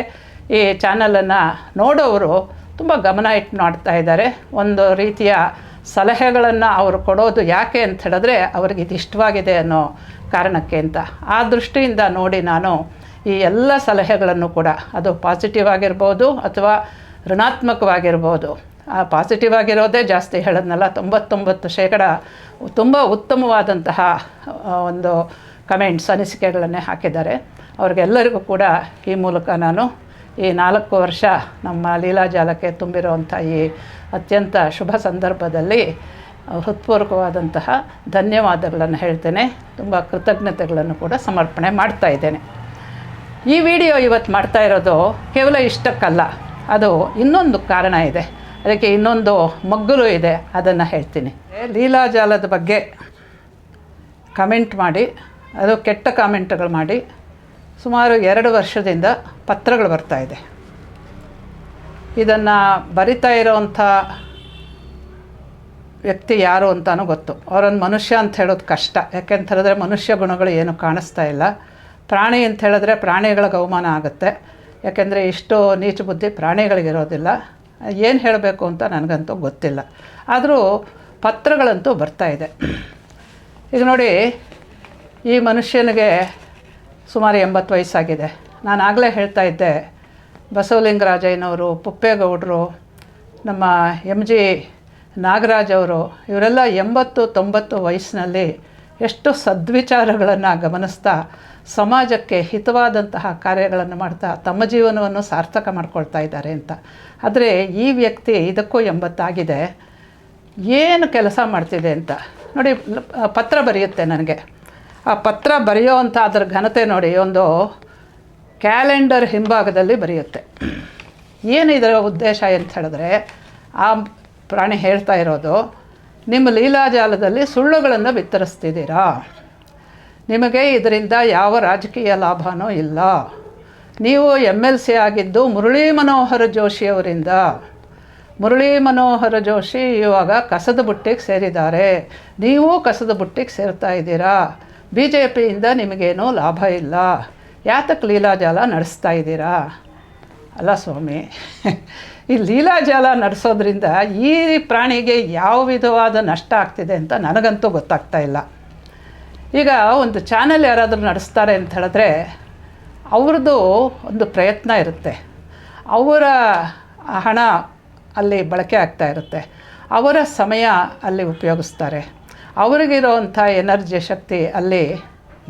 ಈ ಚಾನಲನ್ನು ನೋಡೋವರು ತುಂಬ ಗಮನ ಇಟ್ಟು ನೋಡ್ತಾ ಇದ್ದಾರೆ. ಒಂದು ರೀತಿಯ ಸಲಹೆಗಳನ್ನು ಅವರು ಕೊಡೋದು ಯಾಕೆ ಅಂತ ಹೇಳಿದ್ರೆ ಅವ್ರಿಗೆ ಇದು ಇಷ್ಟವಾಗಿದೆ ಅನ್ನೋ ಕಾರಣಕ್ಕೆ ಅಂತ. ಆ ದೃಷ್ಟಿಯಿಂದ ನೋಡಿ ನಾನು ಈ ಎಲ್ಲ ಸಲಹೆಗಳನ್ನು ಕೂಡ, ಅದು ಪಾಸಿಟಿವ್ ಆಗಿರ್ಬೋದು ಅಥವಾ ಋಣಾತ್ಮಕವಾಗಿರ್ಬೋದು. ಆ ಪಾಸಿಟಿವ್ ಆಗಿರೋದೇ ಜಾಸ್ತಿ ಹೇಳೋದ್ನಲ್ಲ, ತೊಂಬತ್ತೊಂಬತ್ತು ಶೇಕಡ ತುಂಬ ಉತ್ತಮವಾದಂತಹ ಒಂದು ಕಮೆಂಟ್ಸ್ ಅನಿಸಿಕೆಗಳನ್ನೇ ಹಾಕಿದ್ದಾರೆ. ಅವ್ರಿಗೆಲ್ಲರಿಗೂ ಕೂಡ ಈ ಮೂಲಕ ನಾನು ಈ ನಾಲ್ಕು ವರ್ಷ ನಮ್ಮ ಲೀಲಾಜಾಲಕ್ಕೆ ತುಂಬಿರುವಂಥ ಈ ಅತ್ಯಂತ ಶುಭ ಸಂದರ್ಭದಲ್ಲಿ ಹೃತ್ಪೂರ್ವಕವಾದಂತಹ ಧನ್ಯವಾದಗಳನ್ನು ಹೇಳ್ತೇನೆ. ತುಂಬ ಕೃತಜ್ಞತೆಗಳನ್ನು ಕೂಡ ಸಮರ್ಪಣೆ ಮಾಡ್ತಾ ಇದ್ದೇನೆ. ಈ ವಿಡಿಯೋ ಇವತ್ತು ಮಾಡ್ತಾ ಇರೋದು ಕೇವಲ ಇಷ್ಟಕ್ಕಲ್ಲ, ಅದು ಇನ್ನೊಂದು ಕಾರಣ ಇದೆ. ಅದಕ್ಕೆ ಇನ್ನೊಂದು ಮಗ್ಗುಲು ಇದೆ, ಅದನ್ನು ಹೇಳ್ತೀನಿ. ಲೀಲಾಜಾಲದ ಬಗ್ಗೆ ಕಮೆಂಟ್ ಮಾಡಿ, ಅದು ಕೆಟ್ಟ ಕಾಮೆಂಟ್ಗಳು ಮಾಡಿ, ಸುಮಾರು ಎರಡು ವರ್ಷದಿಂದ ಪತ್ರಗಳು ಬರ್ತಾ ಇದೆ. ಇದನ್ನು ಬರಿತಾ ಇರೋವಂಥ ವ್ಯಕ್ತಿ ಯಾರು ಅಂತಲೂ ಗೊತ್ತು. ಅವರೊಂದು ಮನುಷ್ಯ ಅಂತ ಹೇಳೋದು ಕಷ್ಟ. ಯಾಕೆಂತ ಹೇಳಿದ್ರೆ ಮನುಷ್ಯ ಗುಣಗಳು ಏನು ಕಾಣಿಸ್ತಾ ಇಲ್ಲ. ಪ್ರಾಣಿ ಅಂತ ಹೇಳಿದ್ರೆ ಪ್ರಾಣಿಗಳಿಗೆ ಅವಮಾನ ಆಗುತ್ತೆ. ಯಾಕೆಂದರೆ ಇಷ್ಟು ನೀಚ ಬುದ್ಧಿ ಪ್ರಾಣಿಗಳಿಗಿರೋದಿಲ್ಲ. ಏನು ಹೇಳಬೇಕು ಅಂತ ನನಗಂತೂ ಗೊತ್ತಿಲ್ಲ. ಆದರೂ ಪತ್ರಗಳಂತೂ ಬರ್ತಾ ಇದೆ. ಈಗ ನೋಡಿ, ಈ ಮನುಷ್ಯನಿಗೆ ಸುಮಾರು ಎಂಬತ್ತು ವಯಸ್ಸಾಗಿದೆ. ನಾನು ಆಗಲೇ ಹೇಳ್ತಾ ಇದ್ದೆ ಬಸವಲಿಂಗರಾಜಯ್ಯನವರು, ಪುಪ್ಪೇಗೌಡರು, ನಮ್ಮ ಎಂ ಜಿ ನಾಗರಾಜ್ ಅವರು, ಇವರೆಲ್ಲ ಎಂಬತ್ತು ತೊಂಬತ್ತು ವಯಸ್ಸಿನಲ್ಲಿ ಎಷ್ಟು ಸದ್ವಿಚಾರಗಳನ್ನು ಗಮನಿಸ್ತಾ ಸಮಾಜಕ್ಕೆ ಹಿತವಾದಂತಹ ಕಾರ್ಯಗಳನ್ನು ಮಾಡ್ತಾ ತಮ್ಮ ಜೀವನವನ್ನು ಸಾರ್ಥಕ ಮಾಡ್ಕೊಳ್ತಾ ಇದ್ದಾರೆ ಅಂತ. ಆದರೆ ಈ ವ್ಯಕ್ತಿ ಇದಕ್ಕೂ ಎಂಬತ್ತಾಗಿದೆ. ಏನು ಕೆಲಸ ಮಾಡ್ತಿದೆ ಅಂತ. ನೋಡಿ ಪತ್ರ ಬರೆಯುತ್ತೆ ನನಗೆ. ಆ ಪತ್ರ ಬರೆಯೋ ಅಂಥ ಅದರ ಘನತೆ ನೋಡಿ, ಒಂದು ಕ್ಯಾಲೆಂಡರ್ ಹಿಂಭಾಗದಲ್ಲಿ ಬರೆಯುತ್ತೆ. ಏನು ಇದರ ಉದ್ದೇಶ ಅಂತ ಹೇಳಿದ್ರೆ, ಆ ಪ್ರಾಣಿ ಹೇಳ್ತಾ ಇರೋದು, ನಿಮ್ಮ ಲೀಲಾಜಾಲದಲ್ಲಿ ಸುಳ್ಳುಗಳನ್ನು ಬಿತ್ತರಿಸ್ತಿದ್ದೀರಾ? ನಿಮಗೆ ಇದರಿಂದ ಯಾವ ರಾಜಕೀಯ ಲಾಭವೂ ಇಲ್ಲ. ನೀವು ಎಂ ಎಲ್ ಸಿ ಆಗಿದ್ದು ಮುರಳಿ ಮನೋಹರ ಜೋಶಿಯವರಿಂದ ಮುರಳಿ ಮನೋಹರ ಜೋಶಿ ಇವಾಗ ಕಸದ ಬುಟ್ಟಿಗೆ ಸೇರಿದ್ದಾರೆ. ನೀವು ಕಸದ ಬುಟ್ಟಿಗೆ ಸೇರ್ತಾ ಇದ್ದೀರಾ. ಬಿ ಜೆ ಪಿಯಿಂದ ನಿಮಗೇನೂ ಲಾಭ ಇಲ್ಲ. ಯಾತಕ್ಕೆ ಲೀಲಾಜಾಲ ನಡೆಸ್ತಾ ಇದ್ದೀರಾ? ಅಲ್ಲ ಸ್ವಾಮಿ, ಈ ಲೀಲಾಜಾಲ ನಡೆಸೋದ್ರಿಂದ ಈ ಪ್ರಾಣಿಗೆ ಯಾವ ವಿಧವಾದ ನಷ್ಟ ಆಗ್ತಿದೆ ಅಂತ ನನಗಂತೂ ಗೊತ್ತಾಗ್ತಾ ಇಲ್ಲ. ಈಗ ಒಂದು ಚಾನೆಲ್ ಯಾರಾದರೂ ನಡೆಸ್ತಾರೆ ಅಂತ ಹೇಳಿದ್ರೆ ಅವ್ರದ್ದು ಒಂದು ಪ್ರಯತ್ನ ಇರುತ್ತೆ. ಅವರ ಹಣ ಅಲ್ಲಿ ಬಳಕೆ ಆಗ್ತಾ ಇರುತ್ತೆ. ಅವರ ಸಮಯ ಅಲ್ಲಿ ಉಪಯೋಗಿಸ್ತಾರೆ. ಅವರಿಗಿರೋವಂಥ ಎನರ್ಜಿ ಶಕ್ತಿ ಅಲ್ಲಿ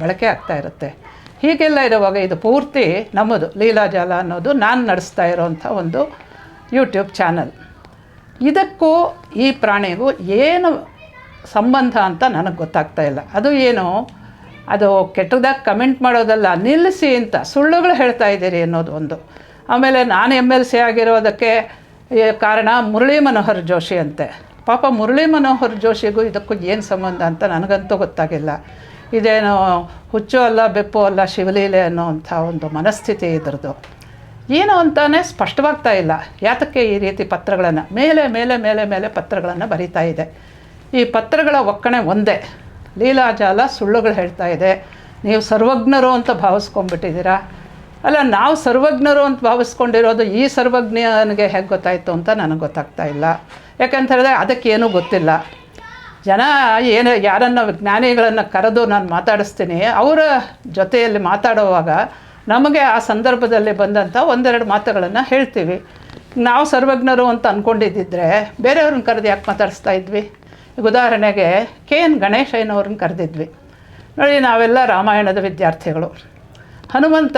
ಬಳಕೆ ಆಗ್ತಾ ಇರುತ್ತೆ. ಹೀಗೆಲ್ಲ ಇರುವಾಗ ಇದು ಪೂರ್ತಿ ನಮ್ಮದು ಲೀಲಾಜಾಲ ಅನ್ನೋದು ನಾನು ನಡೆಸ್ತಾ ಇರೋವಂಥ ಒಂದು ಯೂಟ್ಯೂಬ್ ಚಾನಲ್ ಇದಕ್ಕೂ ಈ ಪ್ರಾಣಿಗೂ ಏನು ಸಂಬಂಧ ಅಂತ ನನಗೆ ಗೊತ್ತಾಗ್ತಾ ಇಲ್ಲ. ಅದು ಏನು? ಅದು ಕೆಟ್ಟದಾಗಿ ಕಮೆಂಟ್ ಮಾಡೋದಲ್ಲ, ನಿಲ್ಲಿಸಿ ಅಂತ ಸುಳ್ಳುಗಳು ಹೇಳ್ತಾ ಇದ್ದೀರಿ ಅನ್ನೋದು ಒಂದು. ಆಮೇಲೆ ನಾನು ಎಂ ಎಲ್ ಸಿ ಆಗಿರೋದಕ್ಕೆ ಕಾರಣ ಮುರಳಿ ಮನೋಹರ್ ಜೋಶಿ ಅಂತೆ. ಪಾಪ ಮುರಳಿ ಮನೋಹರ್ ಜೋಶಿಗೂ ಇದಕ್ಕೂ ಏನು ಸಂಬಂಧ ಅಂತ ನನಗಂತೂ ಗೊತ್ತಾಗಿಲ್ಲ. ಇದೇನು ಹುಚ್ಚು ಅಲ್ಲ, ಬೆಪ್ಪು ಅಲ್ಲ, ಶಿವಲೀಲೆ ಅನ್ನೋವಂಥ ಒಂದು ಮನಸ್ಥಿತಿ ಇದ್ರದ್ದು. ಏನು ಅಂತಾನೆ ಸ್ಪಷ್ಟವಾಗ್ತಾ ಇಲ್ಲ. ಯಾತಕ್ಕೆ ಈ ರೀತಿ ಪತ್ರಗಳನ್ನು? ಮೇಲೆ ಮೇಲೆ ಮೇಲೆ ಮೇಲೆ ಪತ್ರಗಳನ್ನು ಬರೀತಾ ಇದೆ. ಈ ಪತ್ರಗಳ ಒಕ್ಕಣೆ ಒಂದೇ. ಲೀಲಾಜಾಲ ಸುಳ್ಳುಗಳು ಹೇಳ್ತಾ ಇದೆ. ನೀವು ಸರ್ವಜ್ಞರು ಅಂತ ಭಾವಿಸ್ಕೊಂಡ್ಬಿಟ್ಟಿದ್ದೀರಾ? ಅಲ್ಲ, ನಾವು ಸರ್ವಜ್ಞರು ಅಂತ ಭಾವಿಸ್ಕೊಂಡಿರೋದು ಈ ಸರ್ವಜ್ಞನಿಗೆ ಹೇಗೆ ಗೊತ್ತಾಯಿತು ಅಂತ ನನಗೆ ಗೊತ್ತಾಗ್ತಾ ಇಲ್ಲ. ಯಾಕಂತ ಹೇಳಿದ್ರೆ ಅದಕ್ಕೇನೂ ಗೊತ್ತಿಲ್ಲ. ಜನ ಏನು ಯಾರನ್ನು ಜ್ಞಾನಿಗಳನ್ನು ಕರೆದು ನಾನು ಮಾತಾಡಿಸ್ತೀನಿ, ಅವರ ಜೊತೆಯಲ್ಲಿ ಮಾತಾಡುವಾಗ ನಮಗೆ ಆ ಸಂದರ್ಭದಲ್ಲಿ ಬಂದಂಥ ಒಂದೆರಡು ಮಾತುಗಳನ್ನು ಹೇಳ್ತೀವಿ. ನಾವು ಸರ್ವಜ್ಞರು ಅಂತ ಅಂದ್ಕೊಂಡಿದ್ದಿದ್ರೆ ಬೇರೆಯವ್ರನ್ನ ಕರೆದು ಯಾಕೆ ಮಾತಾಡಿಸ್ತಾ ಇದ್ವಿ? ಉದಾಹರಣೆಗೆ ಕೆ ಎನ್ ಗಣೇಶಯ್ಯನವ್ರನ್ನ ಕರೆದಿದ್ವಿ. ನೋಡಿ, ನಾವೆಲ್ಲ ರಾಮಾಯಣದ ವಿದ್ಯಾರ್ಥಿಗಳು. ಹನುಮಂತ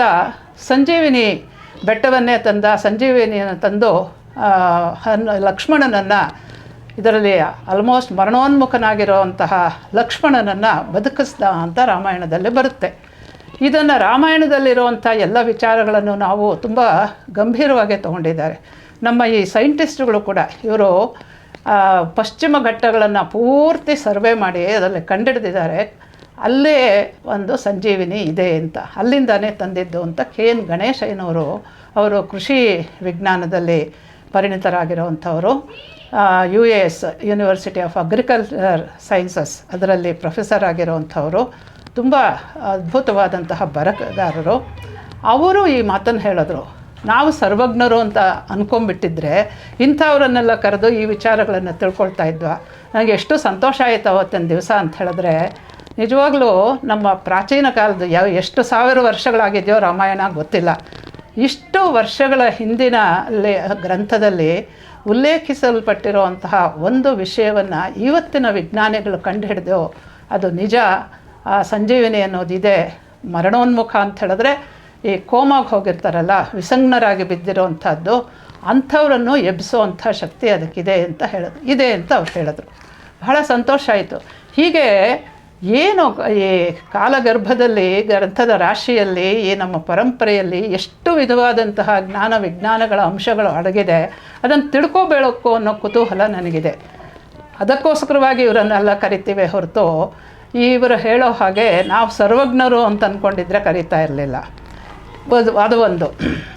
ಸಂಜೀವಿನಿ ಬೆಟ್ಟವನ್ನೇ ತಂದ, ಸಂಜೀವಿನಿಯನ್ನು ತಂದು ಹನ್ ಲಕ್ಷ್ಮಣನನ್ನು ಇದರಲ್ಲಿ ಆಲ್ಮೋಸ್ಟ್ ಮರಣೋನ್ಮುಖನಾಗಿರುವಂತಹ ಲಕ್ಷ್ಮಣನನ್ನು ಬದುಕಿಸ್ದ ಅಂತ ರಾಮಾಯಣದಲ್ಲಿ ಬರುತ್ತೆ. ಇದನ್ನು ರಾಮಾಯಣದಲ್ಲಿರುವಂಥ ಎಲ್ಲ ವಿಚಾರಗಳನ್ನು ನಾವು ತುಂಬ ಗಂಭೀರವಾಗಿ ತಗೊಂಡಿದ್ದಾರೆ. ನಮ್ಮ ಈ ಸೈಂಟಿಸ್ಟ್ಗಳು ಕೂಡ ಇವರು ಪಶ್ಚಿಮ ಘಟ್ಟಗಳನ್ನು ಪೂರ್ತಿ ಸರ್ವೆ ಮಾಡಿ ಅದರಲ್ಲಿ ಕಂಡುಹಿಡಿದಿದ್ದಾರೆ ಅಲ್ಲೇ ಒಂದು ಸಂಜೀವಿನಿ ಇದೆ ಅಂತ, ಅಲ್ಲಿಂದಾನೇ ತಂದಿದ್ದು ಅಂತ ಕೆ ಎನ್ ಗಣೇಶಯ್ಯನವರು ಅವರು ಕೃಷಿ ವಿಜ್ಞಾನದಲ್ಲಿ ಪರಿಣಿತರಾಗಿರುವಂಥವರು. U A S university of agriculture sciences ಅದರಲ್ಲಿ ಪ್ರೊಫೆಸರ್ ಆಗಿರುವಂಥವರು, ತುಂಬ ಅದ್ಭುತವಾದಂತಹ ಬರಹಗಾರರು. ಅವರು ಈ ಮಾತನ್ನು ಹೇಳಿದ್ರು. ನಾವು ಸರ್ವಜ್ಞರು ಅಂತ ಅಂದ್ಕೊಂಬಿಟ್ಟಿದ್ರೆ ಇಂಥವರನ್ನೆಲ್ಲ ಕರೆದು ಈ ವಿಚಾರಗಳನ್ನು ತಿಳ್ಕೊಳ್ತಾ ಇದ್ವಾ? ನನಗೆ ಎಷ್ಟು ಸಂತೋಷ ಆಯಿತು ಅವತ್ತಿನ ದಿವಸ ಅಂತ ಹೇಳಿದ್ರೆ, ನಿಜವಾಗ್ಲೂ ನಮ್ಮ ಪ್ರಾಚೀನ ಕಾಲದ ಯಾವ ಎಷ್ಟು ಸಾವಿರ ವರ್ಷಗಳಾಗಿದೆಯೋ ರಾಮಾಯಣ ಗೊತ್ತಿಲ್ಲ. ಇಷ್ಟು ವರ್ಷಗಳ ಹಿಂದಿನ ಗ್ರಂಥದಲ್ಲಿ ಉಲ್ಲೇಖಿಸಲ್ಪಟ್ಟಿರುವಂತಹ ಒಂದು ವಿಷಯವನ್ನು ಇವತ್ತಿನ ವಿಜ್ಞಾನಿಗಳು ಕಂಡುಹಿಡಿದು ಅದು ನಿಜ. ಆ ಸಂಜೀವಿನಿ ಅನ್ನೋದಿದೆ ಮರಣೋನ್ಮುಖ ಅಂತ ಹೇಳಿದ್ರೆ ಈ ಕೋಮಾಗಿ ಹೋಗಿರ್ತಾರಲ್ಲ, ವಿಸಂಗ್ನರಾಗಿ ಬಿದ್ದಿರೋವಂಥದ್ದು ಅಂಥವ್ರನ್ನು ಎಬ್ಬಿಸುವಂಥ ಶಕ್ತಿ ಅದಕ್ಕಿದೆ ಅಂತ ಹೇಳಿದ್ರು. ಇದೆ ಅಂತ ಅವ್ರು ಹೇಳಿದ್ರು. ಬಹಳ ಸಂತೋಷ ಆಯಿತು. ಹೀಗೆ ಏನು ಈ ಕಾಲಗರ್ಭದಲ್ಲಿ, ಗ್ರಂಥದ ರಾಶಿಯಲ್ಲಿ, ಈ ನಮ್ಮ ಪರಂಪರೆಯಲ್ಲಿ ಎಷ್ಟು ವಿಧವಾದಂತಹ ಜ್ಞಾನ ವಿಜ್ಞಾನಗಳ ಅಂಶಗಳು ಅಡಗಿದೆ ಅದನ್ನು ತಿಳ್ಕೊಬೇಳಕ್ಕೋ ಅನ್ನೋ ಕುತೂಹಲ ನನಗಿದೆ. ಅದಕ್ಕೋಸ್ಕರವಾಗಿ ಇವರನ್ನೆಲ್ಲ ಕರಿತೀವಿ ಹೊರತು ಇವರು ಹೇಳೋ ಹಾಗೆ ನಾವು ಸರ್ವಜ್ಞರು ಅಂತ ಅಂದ್ಕೊಂಡಿದ್ರೆ ಕರಿತಾ ಇರಲಿಲ್ಲ. ಅದು ಒಂದು.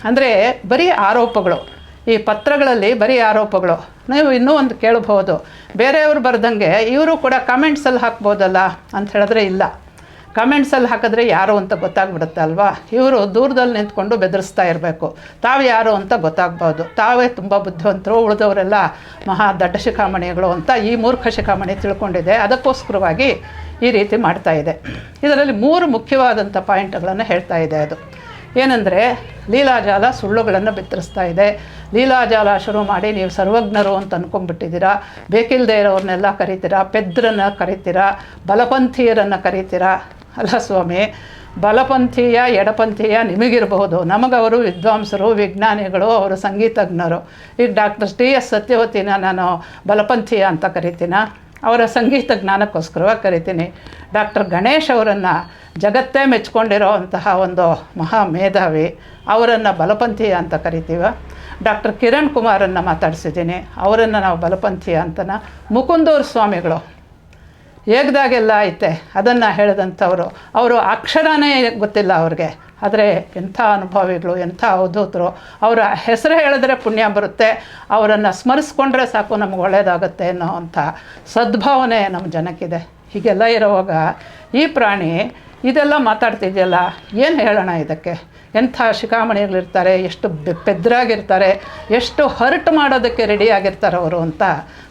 ಅಂದರೆ ಬರೀ ಆರೋಪಗಳು. ಈ ಪತ್ರಗಳಲ್ಲಿ ಬರೀ ಆರೋಪಗಳು. ನೀವು ಇನ್ನೂ ಒಂದು ಕೇಳಬಹುದು. ಬೇರೆಯವರು ಬರ್ದಂಗೆ ಇವರು ಕೂಡ ಕಮೆಂಟ್ಸಲ್ಲಿ ಹಾಕ್ಬೋದಲ್ಲ ಅಂತ ಹೇಳಿದ್ರೆ ಇಲ್ಲ. ಕಮೆಂಟ್ಸಲ್ಲಿ ಹಾಕಿದ್ರೆ ಯಾರು ಅಂತ ಗೊತ್ತಾಗ್ಬಿಡುತ್ತೆ ಅಲ್ವಾ? ಇವರು ದೂರದಲ್ಲಿ ನಿಂತ್ಕೊಂಡು ಬೆದರಿಸ್ತಾ ಇರಬೇಕು. ತಾವು ಯಾರು ಅಂತ ಗೊತ್ತಾಗ್ಬೋದು ತಾವೇ ತುಂಬ ಬುದ್ಧಿವಂತರು, ಉಳಿದವರೆಲ್ಲ ಮಹಾ ದಡ್ಡ ಶಿಖಾಮಣಿಗಳು ಅಂತ ಈ ಮೂರ್ಖ ಶಿಖಾಮಣಿ ತಿಳ್ಕೊಂಡಿದೆ. ಅದಕ್ಕೋಸ್ಕರವಾಗಿ ಈ ರೀತಿ ಮಾಡ್ತಾ ಇದೆ. ಇದರಲ್ಲಿ ಮೂರು ಮುಖ್ಯವಾದಂಥ ಪಾಯಿಂಟ್ಗಳನ್ನು ಹೇಳ್ತಾ ಇದೆ ಅದು. ಏನಂದರೆ ಲೀಲಾಜಾಲ ಸುಳ್ಳುಗಳನ್ನು ಬಿತ್ತರಿಸ್ತಾ ಇದೆ. ಲೀಲಾಜಾಲ ಶುರು ಮಾಡಿ ನೀವು ಸರ್ವಜ್ಞರು ಅಂತ ಅಂದ್ಕೊಂಡ್ಬಿಟ್ಟಿದ್ದೀರಾ ಬೇಕಿಲ್ಲದೆ ಇರೋರನ್ನೆಲ್ಲ ಕರಿತೀರಾ. ಪೆದ್ರನ್ನು ಕರಿತೀರಾ. ಬಲಪಂಥೀಯರನ್ನು ಕರಿತೀರಾ. ಅಲ್ಲ ಸ್ವಾಮಿ, ಬಲಪಂಥೀಯ, ಎಡಪಂಥೀಯ ನಿಮಗಿರಬಹುದು. ನಮಗವರು ವಿದ್ವಾಂಸರು, ವಿಜ್ಞಾನಿಗಳು, ಅವರು ಸಂಗೀತಜ್ಞರು. ಈಗ ಡಾಕ್ಟರ್ ಟಿ ಎಸ್ ಸತ್ಯವತಿನ ನಾನು ಬಲಪಂಥೀಯ ಅಂತ ಕರಿತೀನ, ಅವರ ಸಂಗೀತ ಜ್ಞಾನಕ್ಕೋಸ್ಕರವಾಗಿ ಕರಿತೀನಿ. ಡಾಕ್ಟರ್ ಗಣೇಶ್ ಅವರನ್ನು ಜಗತ್ತೇ ಮೆಚ್ಕೊಂಡಿರೋ ಅಂತಹ ಒಂದು ಮಹಾ ಮೇಧಾವಿ, ಅವರನ್ನು ಬಲಪಂಥೀಯ ಅಂತ ಕರಿತೀವ. ಡಾಕ್ಟರ್ ಕಿರಣ್ ಕುಮಾರನ್ನು ಮಾತಾಡಿಸಿದ್ದೀನಿ, ಅವರನ್ನು ನಾವು ಬಲಪಂಥೀಯ ಅಂತನ. ಮುಕುಂದೂರು ಸ್ವಾಮಿಗಳು ಏಗ್ದಾಗೆಲ್ಲ ಐತೆ ಅದನ್ನು ಹೇಳಿದಂಥವ್ರು. ಅವರು ಅಕ್ಷರನೇ ಗೊತ್ತಿಲ್ಲ ಅವ್ರಿಗೆ. ಆದರೆ ಎಂಥ ಅನುಭವಿಗಳು, ಎಂಥ ಅವಧೂತರು ಅವರ ಹೆಸರು ಹೇಳಿದ್ರೆ ಪುಣ್ಯ ಬರುತ್ತೆ. ಅವರನ್ನು ಸ್ಮರಿಸ್ಕೊಂಡ್ರೆ ಸಾಕು ನಮ್ಗೆ ಒಳ್ಳೆಯದಾಗುತ್ತೆ ಅನ್ನೋ ಅಂಥ ಸದ್ಭಾವನೆ ನಮ್ಮ ಜನಕ್ಕಿದೆ. ಹೀಗೆಲ್ಲ ಇರುವಾಗ ಈ ಪ್ರಾಣಿ ಇದೆಲ್ಲ ಮಾತಾಡ್ತಿದೆಯಲ್ಲ, ಏನು ಹೇಳೋಣ ಇದಕ್ಕೆ? ಎಂಥ ಶಿಖಾಮಣಿಗಳಿರ್ತಾರೆ ಎಷ್ಟು ಪೆದ್ರಾಗಿರ್ತಾರೆ ಎಷ್ಟು ಹರ್ಟ್ ಮಾಡೋದಕ್ಕೆ ರೆಡಿಯಾಗಿರ್ತಾರೆ ಅವರು ಅಂತ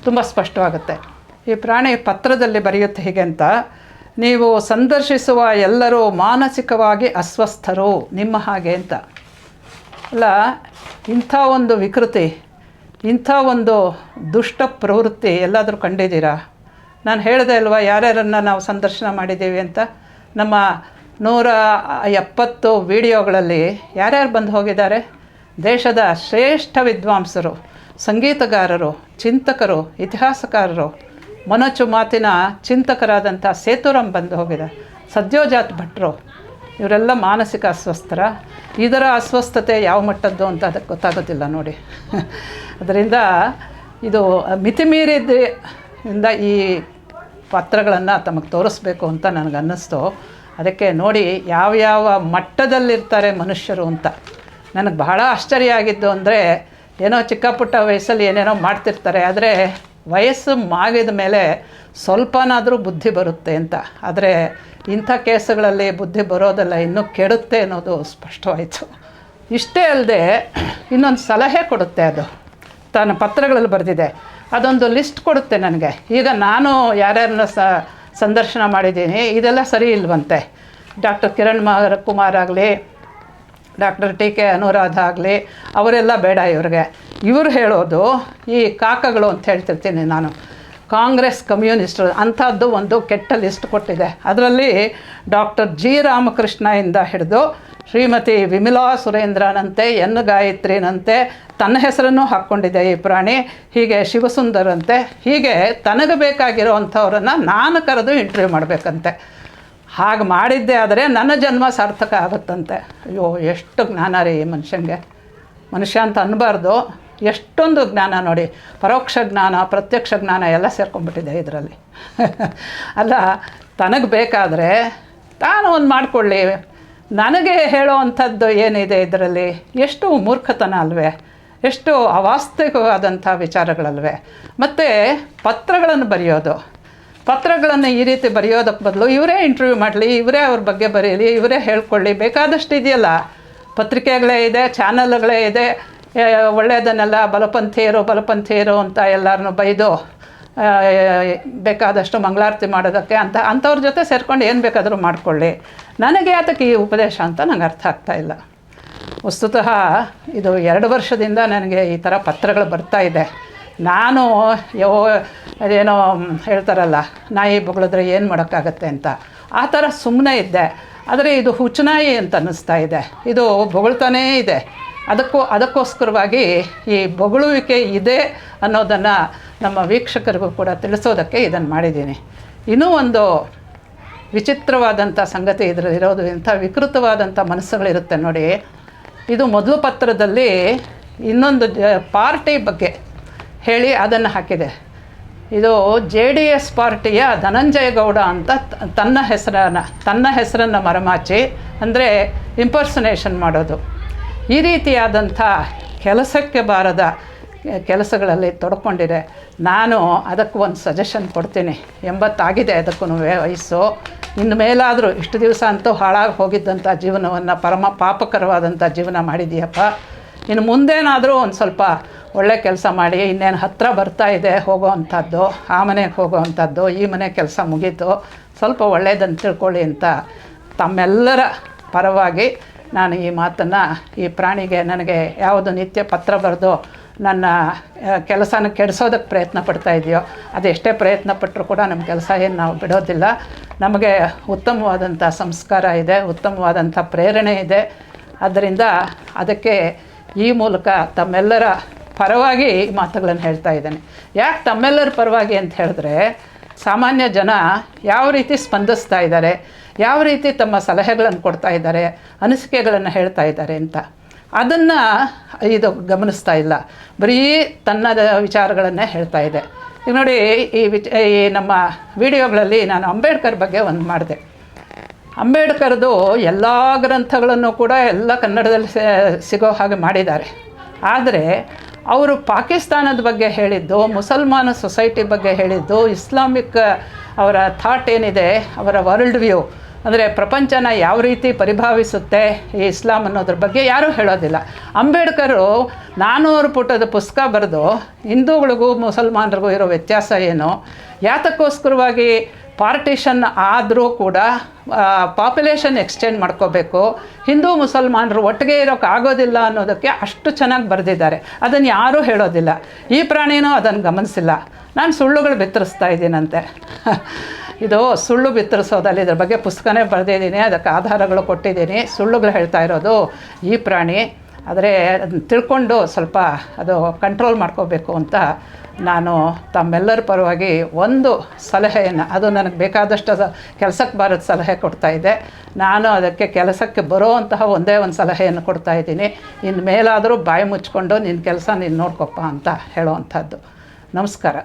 ತುಂಬ ಸ್ಪಷ್ಟವಾಗುತ್ತೆ. ಈ ಪ್ರಾಣಿ, ಪತ್ರದಲ್ಲಿ ಬರೆಯುತ್ತೆ ಹೀಗೆ ಅಂತ. ನೀವು ಸಂದರ್ಶಿಸುವ ಎಲ್ಲರೂ ಮಾನಸಿಕವಾಗಿ ಅಸ್ವಸ್ಥರು, ನಿಮ್ಮ ಹಾಗೆ ಅಂತ. ಅಲ್ಲ, ಇಂಥ ಒಂದು ವಿಕೃತಿ, ಇಂಥ ಒಂದು ದುಷ್ಟ ಪ್ರವೃತ್ತಿ ಎಲ್ಲಾದರೂ ಕಂಡಿದ್ದೀರಾ? ನಾನು ಹೇಳಿದೆ ಅಲ್ವಾ, ಯಾರ್ಯಾರನ್ನು ನಾವು ಸಂದರ್ಶನ ಮಾಡಿದ್ದೀವಿ ಅಂತ. ನಮ್ಮ ನೂರ ಎಪ್ಪತ್ತು ವಿಡಿಯೋಗಳಲ್ಲಿ ಯಾರ್ಯಾರು ಬಂದು ಹೋಗಿದ್ದಾರೆ? ದೇಶದ ಶ್ರೇಷ್ಠ ವಿದ್ವಾಂಸರು, ಸಂಗೀತಗಾರರು, ಚಿಂತಕರು, ಇತಿಹಾಸಕಾರರು ಮೊನಚು ಮಾತಿನ ಚಿಂತಕರಾದಂಥ ಸೇತುರಾಮ್ ಬಂದು ಹೋಗಿದ್ದಾರೆ ಸದ್ಯೋಜಾತ್ ಭಟ್ರು, ಇವರೆಲ್ಲ ಮಾನಸಿಕ ಅಸ್ವಸ್ಥರ. ಇದರ ಅಸ್ವಸ್ಥತೆ ಯಾವ ಮಟ್ಟದ್ದು ಅಂತ ಅದಕ್ಕೆ ಗೊತ್ತಾಗೋದಿಲ್ಲ ನೋಡಿ. ಅದರಿಂದ ಇದು ಮಿತಿಮೀರಿದ ಇಂದ ಈ ಪಾತ್ರಗಳನ್ನು ತಮಗೆ ತೋರಿಸ್ಬೇಕು ಅಂತ ನನಗೆ ಅನ್ನಿಸ್ತು. ಅದಕ್ಕೆ ನೋಡಿ ಯಾವ್ಯಾವ ಮಟ್ಟದಲ್ಲಿರ್ತಾರೆ ಮನುಷ್ಯರು ಅಂತ. ನನಗೆ ಬಹಳ ಆಶ್ಚರ್ಯ ಆಗಿದ್ದು ಅಂದರೆ, ಏನೋ ಚಿಕ್ಕ ಪುಟ್ಟ ವಯಸ್ಸಲ್ಲಿ ಏನೇನೋ ಮಾಡ್ತಿರ್ತಾರೆ. ಆದರೆ ವಯಸ್ಸು ಮಾಗಿದ ಮೇಲೆ ಸ್ವಲ್ಪನಾದರೂ ಬುದ್ಧಿ ಬರುತ್ತೆ ಅಂತ. ಆದರೆ ಇಂಥ ಕೇಸುಗಳಲ್ಲಿ ಬುದ್ಧಿ ಬರೋದಲ್ಲ ಇನ್ನೂ ಕೆಡುತ್ತೆ ಅನ್ನೋದು ಸ್ಪಷ್ಟವಾಯಿತು. ಇಷ್ಟೇ ಅಲ್ಲದೆ ಇನ್ನೊಂದು ಸಲಹೆ ಕೊಡುತ್ತೆ ಅದು. ತನ್ನ ಪತ್ರಗಳಲ್ಲಿ ಬರೆದಿದೆ. ಅದೊಂದು ಲಿಸ್ಟ್ ಕೊಡುತ್ತೆ ನನಗೆ. ಈಗ ನಾನು ಯಾರ್ಯಾರನ್ನ ಸಂದರ್ಶನ ಮಾಡಿದ್ದೀನಿ, ಇದೆಲ್ಲ ಸರಿ ಇಲ್ವಂತೆ. ಡಾಕ್ಟರ್ ಕಿರಣ್ ಕುಮಾರ್ ಆಗಲಿ ಡಾಕ್ಟರ್ ಟಿ ಕೆ ಅನುರಾಧ ಆಗಲಿ, ಅವರೆಲ್ಲ ಬೇಡ ಇವ್ರಿಗೆ. ಇವರು ಹೇಳೋದು, ಈ ಕಾಕಗಳು ಅಂತ ಹೇಳ್ತಿರ್ತೀನಿ ನಾನು. ಕಾಂಗ್ರೆಸ್ ಕಮ್ಯುನಿಸ್ಟ್ ಅಂಥದ್ದು ಒಂದು ಕೆಟ್ಟ ಲಿಸ್ಟ್ ಕೊಟ್ಟಿದೆ. ಅದರಲ್ಲಿ ಡಾಕ್ಟರ್ ಜಿ ರಾಮಕೃಷ್ಣಯಿಂದ ಹಿಡಿದು ಶ್ರೀಮತಿ ವಿಮಲಾ ಸುರೇಂದ್ರನಂತೆ, ಎನ್ ಗಾಯತ್ರಿನಂತೆ ತನ್ನ ಹೆಸರನ್ನು ಹಾಕ್ಕೊಂಡಿದೆ ಈ ಪ್ರಾಣಿ. ಹೀಗೆ ಶಿವಸುಂದರಂತೆ, ಹೀಗೆ ತನಗೆ ಬೇಕಾಗಿರೋವಂಥವ್ರನ್ನು ನಾನು ಕರೆದು ಇಂಟರ್ವ್ಯೂ ಮಾಡಬೇಕಂತೆ. ಹಾಗೆ ಮಾಡಿದ್ದೆ ಆದರೆ ನನ್ನ ಜನ್ಮ ಸಾರ್ಥಕ ಆಗುತ್ತಂತೆ. ಅಯ್ಯೋ, ಎಷ್ಟು ಜ್ಞಾನ ರೀ ಈ ಮನುಷ್ಯಂಗೆ. ಮನುಷ್ಯ ಅಂತ ಅನ್ನಬಾರ್ದು ಎಷ್ಟೊಂದು ಜ್ಞಾನ ನೋಡಿ, ಪರೋಕ್ಷ ಜ್ಞಾನ, ಪ್ರತ್ಯಕ್ಷ ಜ್ಞಾನ ಎಲ್ಲ ಸೇರ್ಕೊಂಡ್ಬಿಟ್ಟಿದೆ ಇದರಲ್ಲಿ. ಅಲ್ಲ, ತನಗೆ ಬೇಕಾದರೆ ತಾನು ಒಂದು ಮಾಡಿಕೊಳ್ಳಿ. ನನಗೆ ಹೇಳೋ ಅಂಥದ್ದು ಏನಿದೆ ಇದರಲ್ಲಿ? ಎಷ್ಟು ಮೂರ್ಖತನ ಅಲ್ವೇ? ಎಷ್ಟು ಅವಾಸ್ತವಿಕವಾದಂಥ ವಿಚಾರಗಳಲ್ವೇ? ಮತ್ತು ಪತ್ರಗಳನ್ನು ಬರೆಯೋದು. ಪತ್ರಗಳನ್ನು ಈ ರೀತಿ ಬರೆಯೋದಕ್ಕೆ ಬದಲು ಇವರೇ ಇಂಟರ್ವ್ಯೂ ಮಾಡಲಿ, ಇವರೇ ಅವ್ರ ಬಗ್ಗೆ ಬರೀಲಿ, ಇವರೇ ಹೇಳ್ಕೊಳ್ಳಿ, ಬೇಕಾದಷ್ಟು ಇದೆಯಲ್ಲ. ಪತ್ರಿಕೆಗಳೇ ಇದೆ ಚಾನಲ್ಗಳೇ ಇದೆ ಒಳ್ಳೆಯದನ್ನೆಲ್ಲ ಬಲಪಂಥೀಯರು ಬಲಪಂಥೀಯರು ಅಂತ ಎಲ್ಲರನ್ನು ಬೈದು ಬೇಕಾದಷ್ಟು ಮಂಗಳಾರತಿ ಮಾಡೋದಕ್ಕೆ ಅಂತ ಅಂಥವ್ರ ಜೊತೆ ಸೇರ್ಕೊಂಡು ಏನು ಬೇಕಾದರೂ ಮಾಡಿಕೊಳ್ಳಿ. ನನಗೆ ಅದಕ್ಕೆ ಈ ಉಪದೇಶ ಅಂತ ನಂಗೆ ಅರ್ಥ ಆಗ್ತಾ ಇಲ್ಲ. ವಸ್ತುತಃ ಇದು ಎರಡು ವರ್ಷದಿಂದ ನನಗೆ ಈ ಥರ ಪತ್ರಗಳು ಬರ್ತಾ ಇದೆ. ನಾನು, ಯೋ, ಅದೇನೋ ಹೇಳ್ತಾರಲ್ಲ, ನಾಯಿ ಬೊಗಳಿದ್ರೆ ಏನು ಮಾಡೋಕ್ಕಾಗತ್ತೆ ಅಂತ. ಆ ಥರ ಸುಮ್ಮನೆ ಇದ್ದೆ. ಆದರೆ ಇದು ಹುಚ್ಚುನಾಯಿ ಅಂತ ಅನ್ನಿಸ್ತಾ ಇದೆ. ಇದು ಬೊಗಳ್ತಾನೇ ಇದೆ. ಅದಕ್ಕೂ, ಅದಕ್ಕೋಸ್ಕರವಾಗಿ ಈ ಬೊಗಳುವಿಕೆ ಇದೆ ಅನ್ನೋದನ್ನು ನಮ್ಮ ವೀಕ್ಷಕರಿಗೂ ಕೂಡ ತಿಳಿಸೋದಕ್ಕೆ ಇದನ್ನು ಮಾಡಿದ್ದೀನಿ. ಇನ್ನೂ ಒಂದು ವಿಚಿತ್ರವಾದಂಥ ಸಂಗತಿ ಇದರಲ್ಲಿ ಇರೋದು, ಇಂಥ ವಿಕೃತವಾದಂಥ ಮನಸ್ಸುಗಳಿರುತ್ತೆ ನೋಡಿ. ಇದು ಮೊದಲು ಪತ್ರದಲ್ಲಿ ಇನ್ನೊಂದು ಪಾರ್ಟಿ ಬಗ್ಗೆ ಹೇಳಿ ಅದನ್ನು ಹಾಕಿದೆ. ಇದು ಜೆ ಡಿ ಎಸ್ ಪಾರ್ಟಿಯ ಧನಂಜಯ ಗೌಡ ಅಂತ ತನ್ನ ಹೆಸರನ್ನು ತನ್ನ ಹೆಸರನ್ನು ಮರಮಾಚಿ ಅಂದರೆ ಇಂಪರ್ಸನೇಷನ್ ಮಾಡೋದು. ಈ ರೀತಿಯಾದಂಥ ಕೆಲಸಕ್ಕೆ ಬಾರದ ಕೆಲಸಗಳಲ್ಲಿ ತೊಡ್ಕೊಂಡಿದೆ. ನಾನು ಅದಕ್ಕೆ ಒಂದು ಸಜೆಷನ್ ಕೊಡ್ತೀನಿ. ಎಂಬತ್ತಾಗಿದೆ ಅದಕ್ಕೂ ವಯಸ್ಸು. ಇನ್ನು ಮೇಲಾದರೂ ಇಷ್ಟು ದಿವಸ ಅಂತೂ ಹಾಳಾಗಿ ಹೋಗಿದ್ದಂಥ ಜೀವನವನ್ನು ಪರಮ ಪಾಪಕರವಾದಂಥ ಜೀವನ ಮಾಡಿದೀಯಪ್ಪ ಇನ್ನು ಮುಂದೇನಾದರೂ ಒಂದು ಸ್ವಲ್ಪ ಒಳ್ಳೆ ಕೆಲಸ ಮಾಡಿ, ಇನ್ನೇನು ಹತ್ತಿರ ಬರ್ತಾ ಇದೆ, ಹೋಗೋ ಅಂಥದ್ದು, ಆ ಮನೆಗೆ ಹೋಗೋ ಅಂಥದ್ದು, ಈ ಮನೆ ಕೆಲಸ ಮುಗೀತು, ಸ್ವಲ್ಪ ಒಳ್ಳೆಯದನ್ನು ತಿಳ್ಕೊಳ್ಳಿ ಅಂತ ತಮ್ಮೆಲ್ಲರ ಪರವಾಗಿ ನಾನು ಈ ಮಾತನ್ನು, ಈ ಪ್ರಾಣಿಗೆ ನನಗೆ ಯಾವುದು ನಿತ್ಯ ಪತ್ರ ಬರೆದು, ನನ್ನ ಕೆಲಸನ ಕೆಡಿಸೋದಕ್ಕೆ ಪ್ರಯತ್ನ ಪಡ್ತಾ ಇದೆಯೋ, ಅದೆಷ್ಟೇ ಪ್ರಯತ್ನ ಪಟ್ಟರೂ ಕೂಡ ನಮ್ಮ ಕೆಲಸ ಏನು ನಾವು ಬಿಡೋದಿಲ್ಲ. ನಮಗೆ ಉತ್ತಮವಾದಂಥ ಸಂಸ್ಕಾರ ಇದೆ ಉತ್ತಮವಾದಂಥ ಪ್ರೇರಣೆ ಇದೆ. ಆದ್ದರಿಂದ ಅದಕ್ಕೆ ಈ ಮೂಲಕ ತಮ್ಮೆಲ್ಲರ ಪರವಾಗಿ ಮಾತುಗಳನ್ನು ಹೇಳ್ತಾ ಇದ್ದಾನೆ. ಯಾಕೆ ತಮ್ಮೆಲ್ಲರ ಪರವಾಗಿ ಅಂತ ಹೇಳಿದ್ರೆ, ಸಾಮಾನ್ಯ ಜನ ಯಾವ ರೀತಿ ಸ್ಪಂದಿಸ್ತಾ ಇದ್ದಾರೆ, ಯಾವ ರೀತಿ ತಮ್ಮ ಸಲಹೆಗಳನ್ನು ಕೊಡ್ತಾ ಇದ್ದಾರೆ, ಅನಿಸಿಕೆಗಳನ್ನು ಹೇಳ್ತಾ ಇದ್ದಾರೆ ಅಂತ. ಅದನ್ನು ಇದು ಗಮನಿಸ್ತಾ ಇಲ್ಲ. ಬರೀ ತನ್ನದ ವಿಚಾರಗಳನ್ನೇ ಹೇಳ್ತಾ ಇದೆ. ಈಗ ನೋಡಿ, ಈ ವಿಚ, ಈ ನಮ್ಮ ವಿಡಿಯೋಗಳಲ್ಲಿ ನಾನು ಅಂಬೇಡ್ಕರ್ ಬಗ್ಗೆ ಒಂದು ಮಾಡಿದೆ. ಅಂಬೇಡ್ಕರ್ದು ಎಲ್ಲ ಗ್ರಂಥಗಳನ್ನು ಕೂಡ ಎಲ್ಲ ಕನ್ನಡದಲ್ಲಿ ಸಿಗೋ ಹಾಗೆ ಮಾಡಿದ್ದಾರೆ. ಆದರೆ ಅವರು ಪಾಕಿಸ್ತಾನದ ಬಗ್ಗೆ ಹೇಳಿದ್ದು, ಮುಸಲ್ಮಾನ ಸೊಸೈಟಿ ಬಗ್ಗೆ ಹೇಳಿದ್ದು, ಇಸ್ಲಾಮಿಕ್, ಅವರ ಥಾಟ್ ಏನಿದೆ, ಅವರ ವರ್ಲ್ಡ್ ವ್ಯೂ ಅಂದರೆ ಪ್ರಪಂಚನ ಯಾವ ರೀತಿ ಪರಿಭಾವಿಸುತ್ತೆ ಈ ಇಸ್ಲಾಂ ಅನ್ನೋದ್ರ ಬಗ್ಗೆ ಯಾರೂ ಹೇಳೋದಿಲ್ಲ. ಅಂಬೇಡ್ಕರು ನಾನ್ನೂರು ಪುಟದ ಪುಸ್ತಕ ಬರೆದು ಹಿಂದೂಗಳಿಗೂ ಮುಸಲ್ಮಾನರಿಗೂ ಇರೋ ವ್ಯತ್ಯಾಸ ಏನು? ಯಾತಕ್ಕೋಸ್ಕರವಾಗಿ ಪಾರ್ಟಿಷನ್ ಆದರೂ ಕೂಡ ಪಾಪ್ಯುಲೇಷನ್ ಎಕ್ಸ್ಚೇಂಜ್ ಮಾಡ್ಕೋಬೇಕು. ಹಿಂದೂ ಮುಸಲ್ಮಾನರು ಒಟ್ಟಿಗೆ ಇರೋಕ್ಕೆ ಆಗೋದಿಲ್ಲ ಅನ್ನೋದಕ್ಕೆ ಅಷ್ಟು ಚೆನ್ನಾಗಿ ಬರೆದಿದ್ದಾರೆ. ಅದನ್ನು ಯಾರೂ ಹೇಳೋದಿಲ್ಲ. ಈ ಪ್ರಾಣಿನೂ ಅದನ್ನು ಗಮನಿಸಿಲ್ಲ. ನಾನು ಸುಳ್ಳುಗಳು ಬಿತ್ತರಿಸ್ತಾ ಇದ್ದೀನಂತೆ. ಇದು ಸುಳ್ಳು ಬಿತ್ತರಿಸೋದಲ್ಲಿ ಇದ್ರ ಬಗ್ಗೆ ಪುಸ್ತಕನೇ ಬರೆದಿದ್ದೀನಿ, ಅದಕ್ಕೆ ಆಧಾರಗಳು ಕೊಟ್ಟಿದ್ದೀನಿ. ಸುಳ್ಳುಗಳು ಹೇಳ್ತಾ ಇರೋದು ಈ ಪ್ರಾಣಿ. ಆದರೆ ಅದನ್ನು ತಿಳ್ಕೊಂಡು ಸ್ವಲ್ಪ ಅದು ಕಂಟ್ರೋಲ್ ಮಾಡ್ಕೋಬೇಕು ಅಂತ ನಾನು ತಮ್ಮೆಲ್ಲರ ಪರವಾಗಿ ಒಂದು ಸಲಹೆಯನ್ನು, ಅದು ನನಗೆ ಬೇಕಾದಷ್ಟು ಕೆಲಸಕ್ಕೆ ಬರೋದು ಸಲಹೆ ಕೊಡ್ತಾ ಇದ್ದೆ ನಾನು ಅದಕ್ಕೆ ಕೆಲಸಕ್ಕೆ ಬರೋ ಅಂತಹ ಒಂದೇ ಒಂದು ಸಲಹೆಯನ್ನು ಕೊಡ್ತಾ ಇದ್ದೀನಿ. ಇನ್ನು ಮೇಲಾದರೂ ಬಾಯಿ ಮುಚ್ಕೊಂಡು ನಿನ್ನ ಕೆಲಸ ನೀನು ನೋಡ್ಕೊಪ್ಪ ಅಂತ ಹೇಳೋವಂಥದ್ದು. ನಮಸ್ಕಾರ.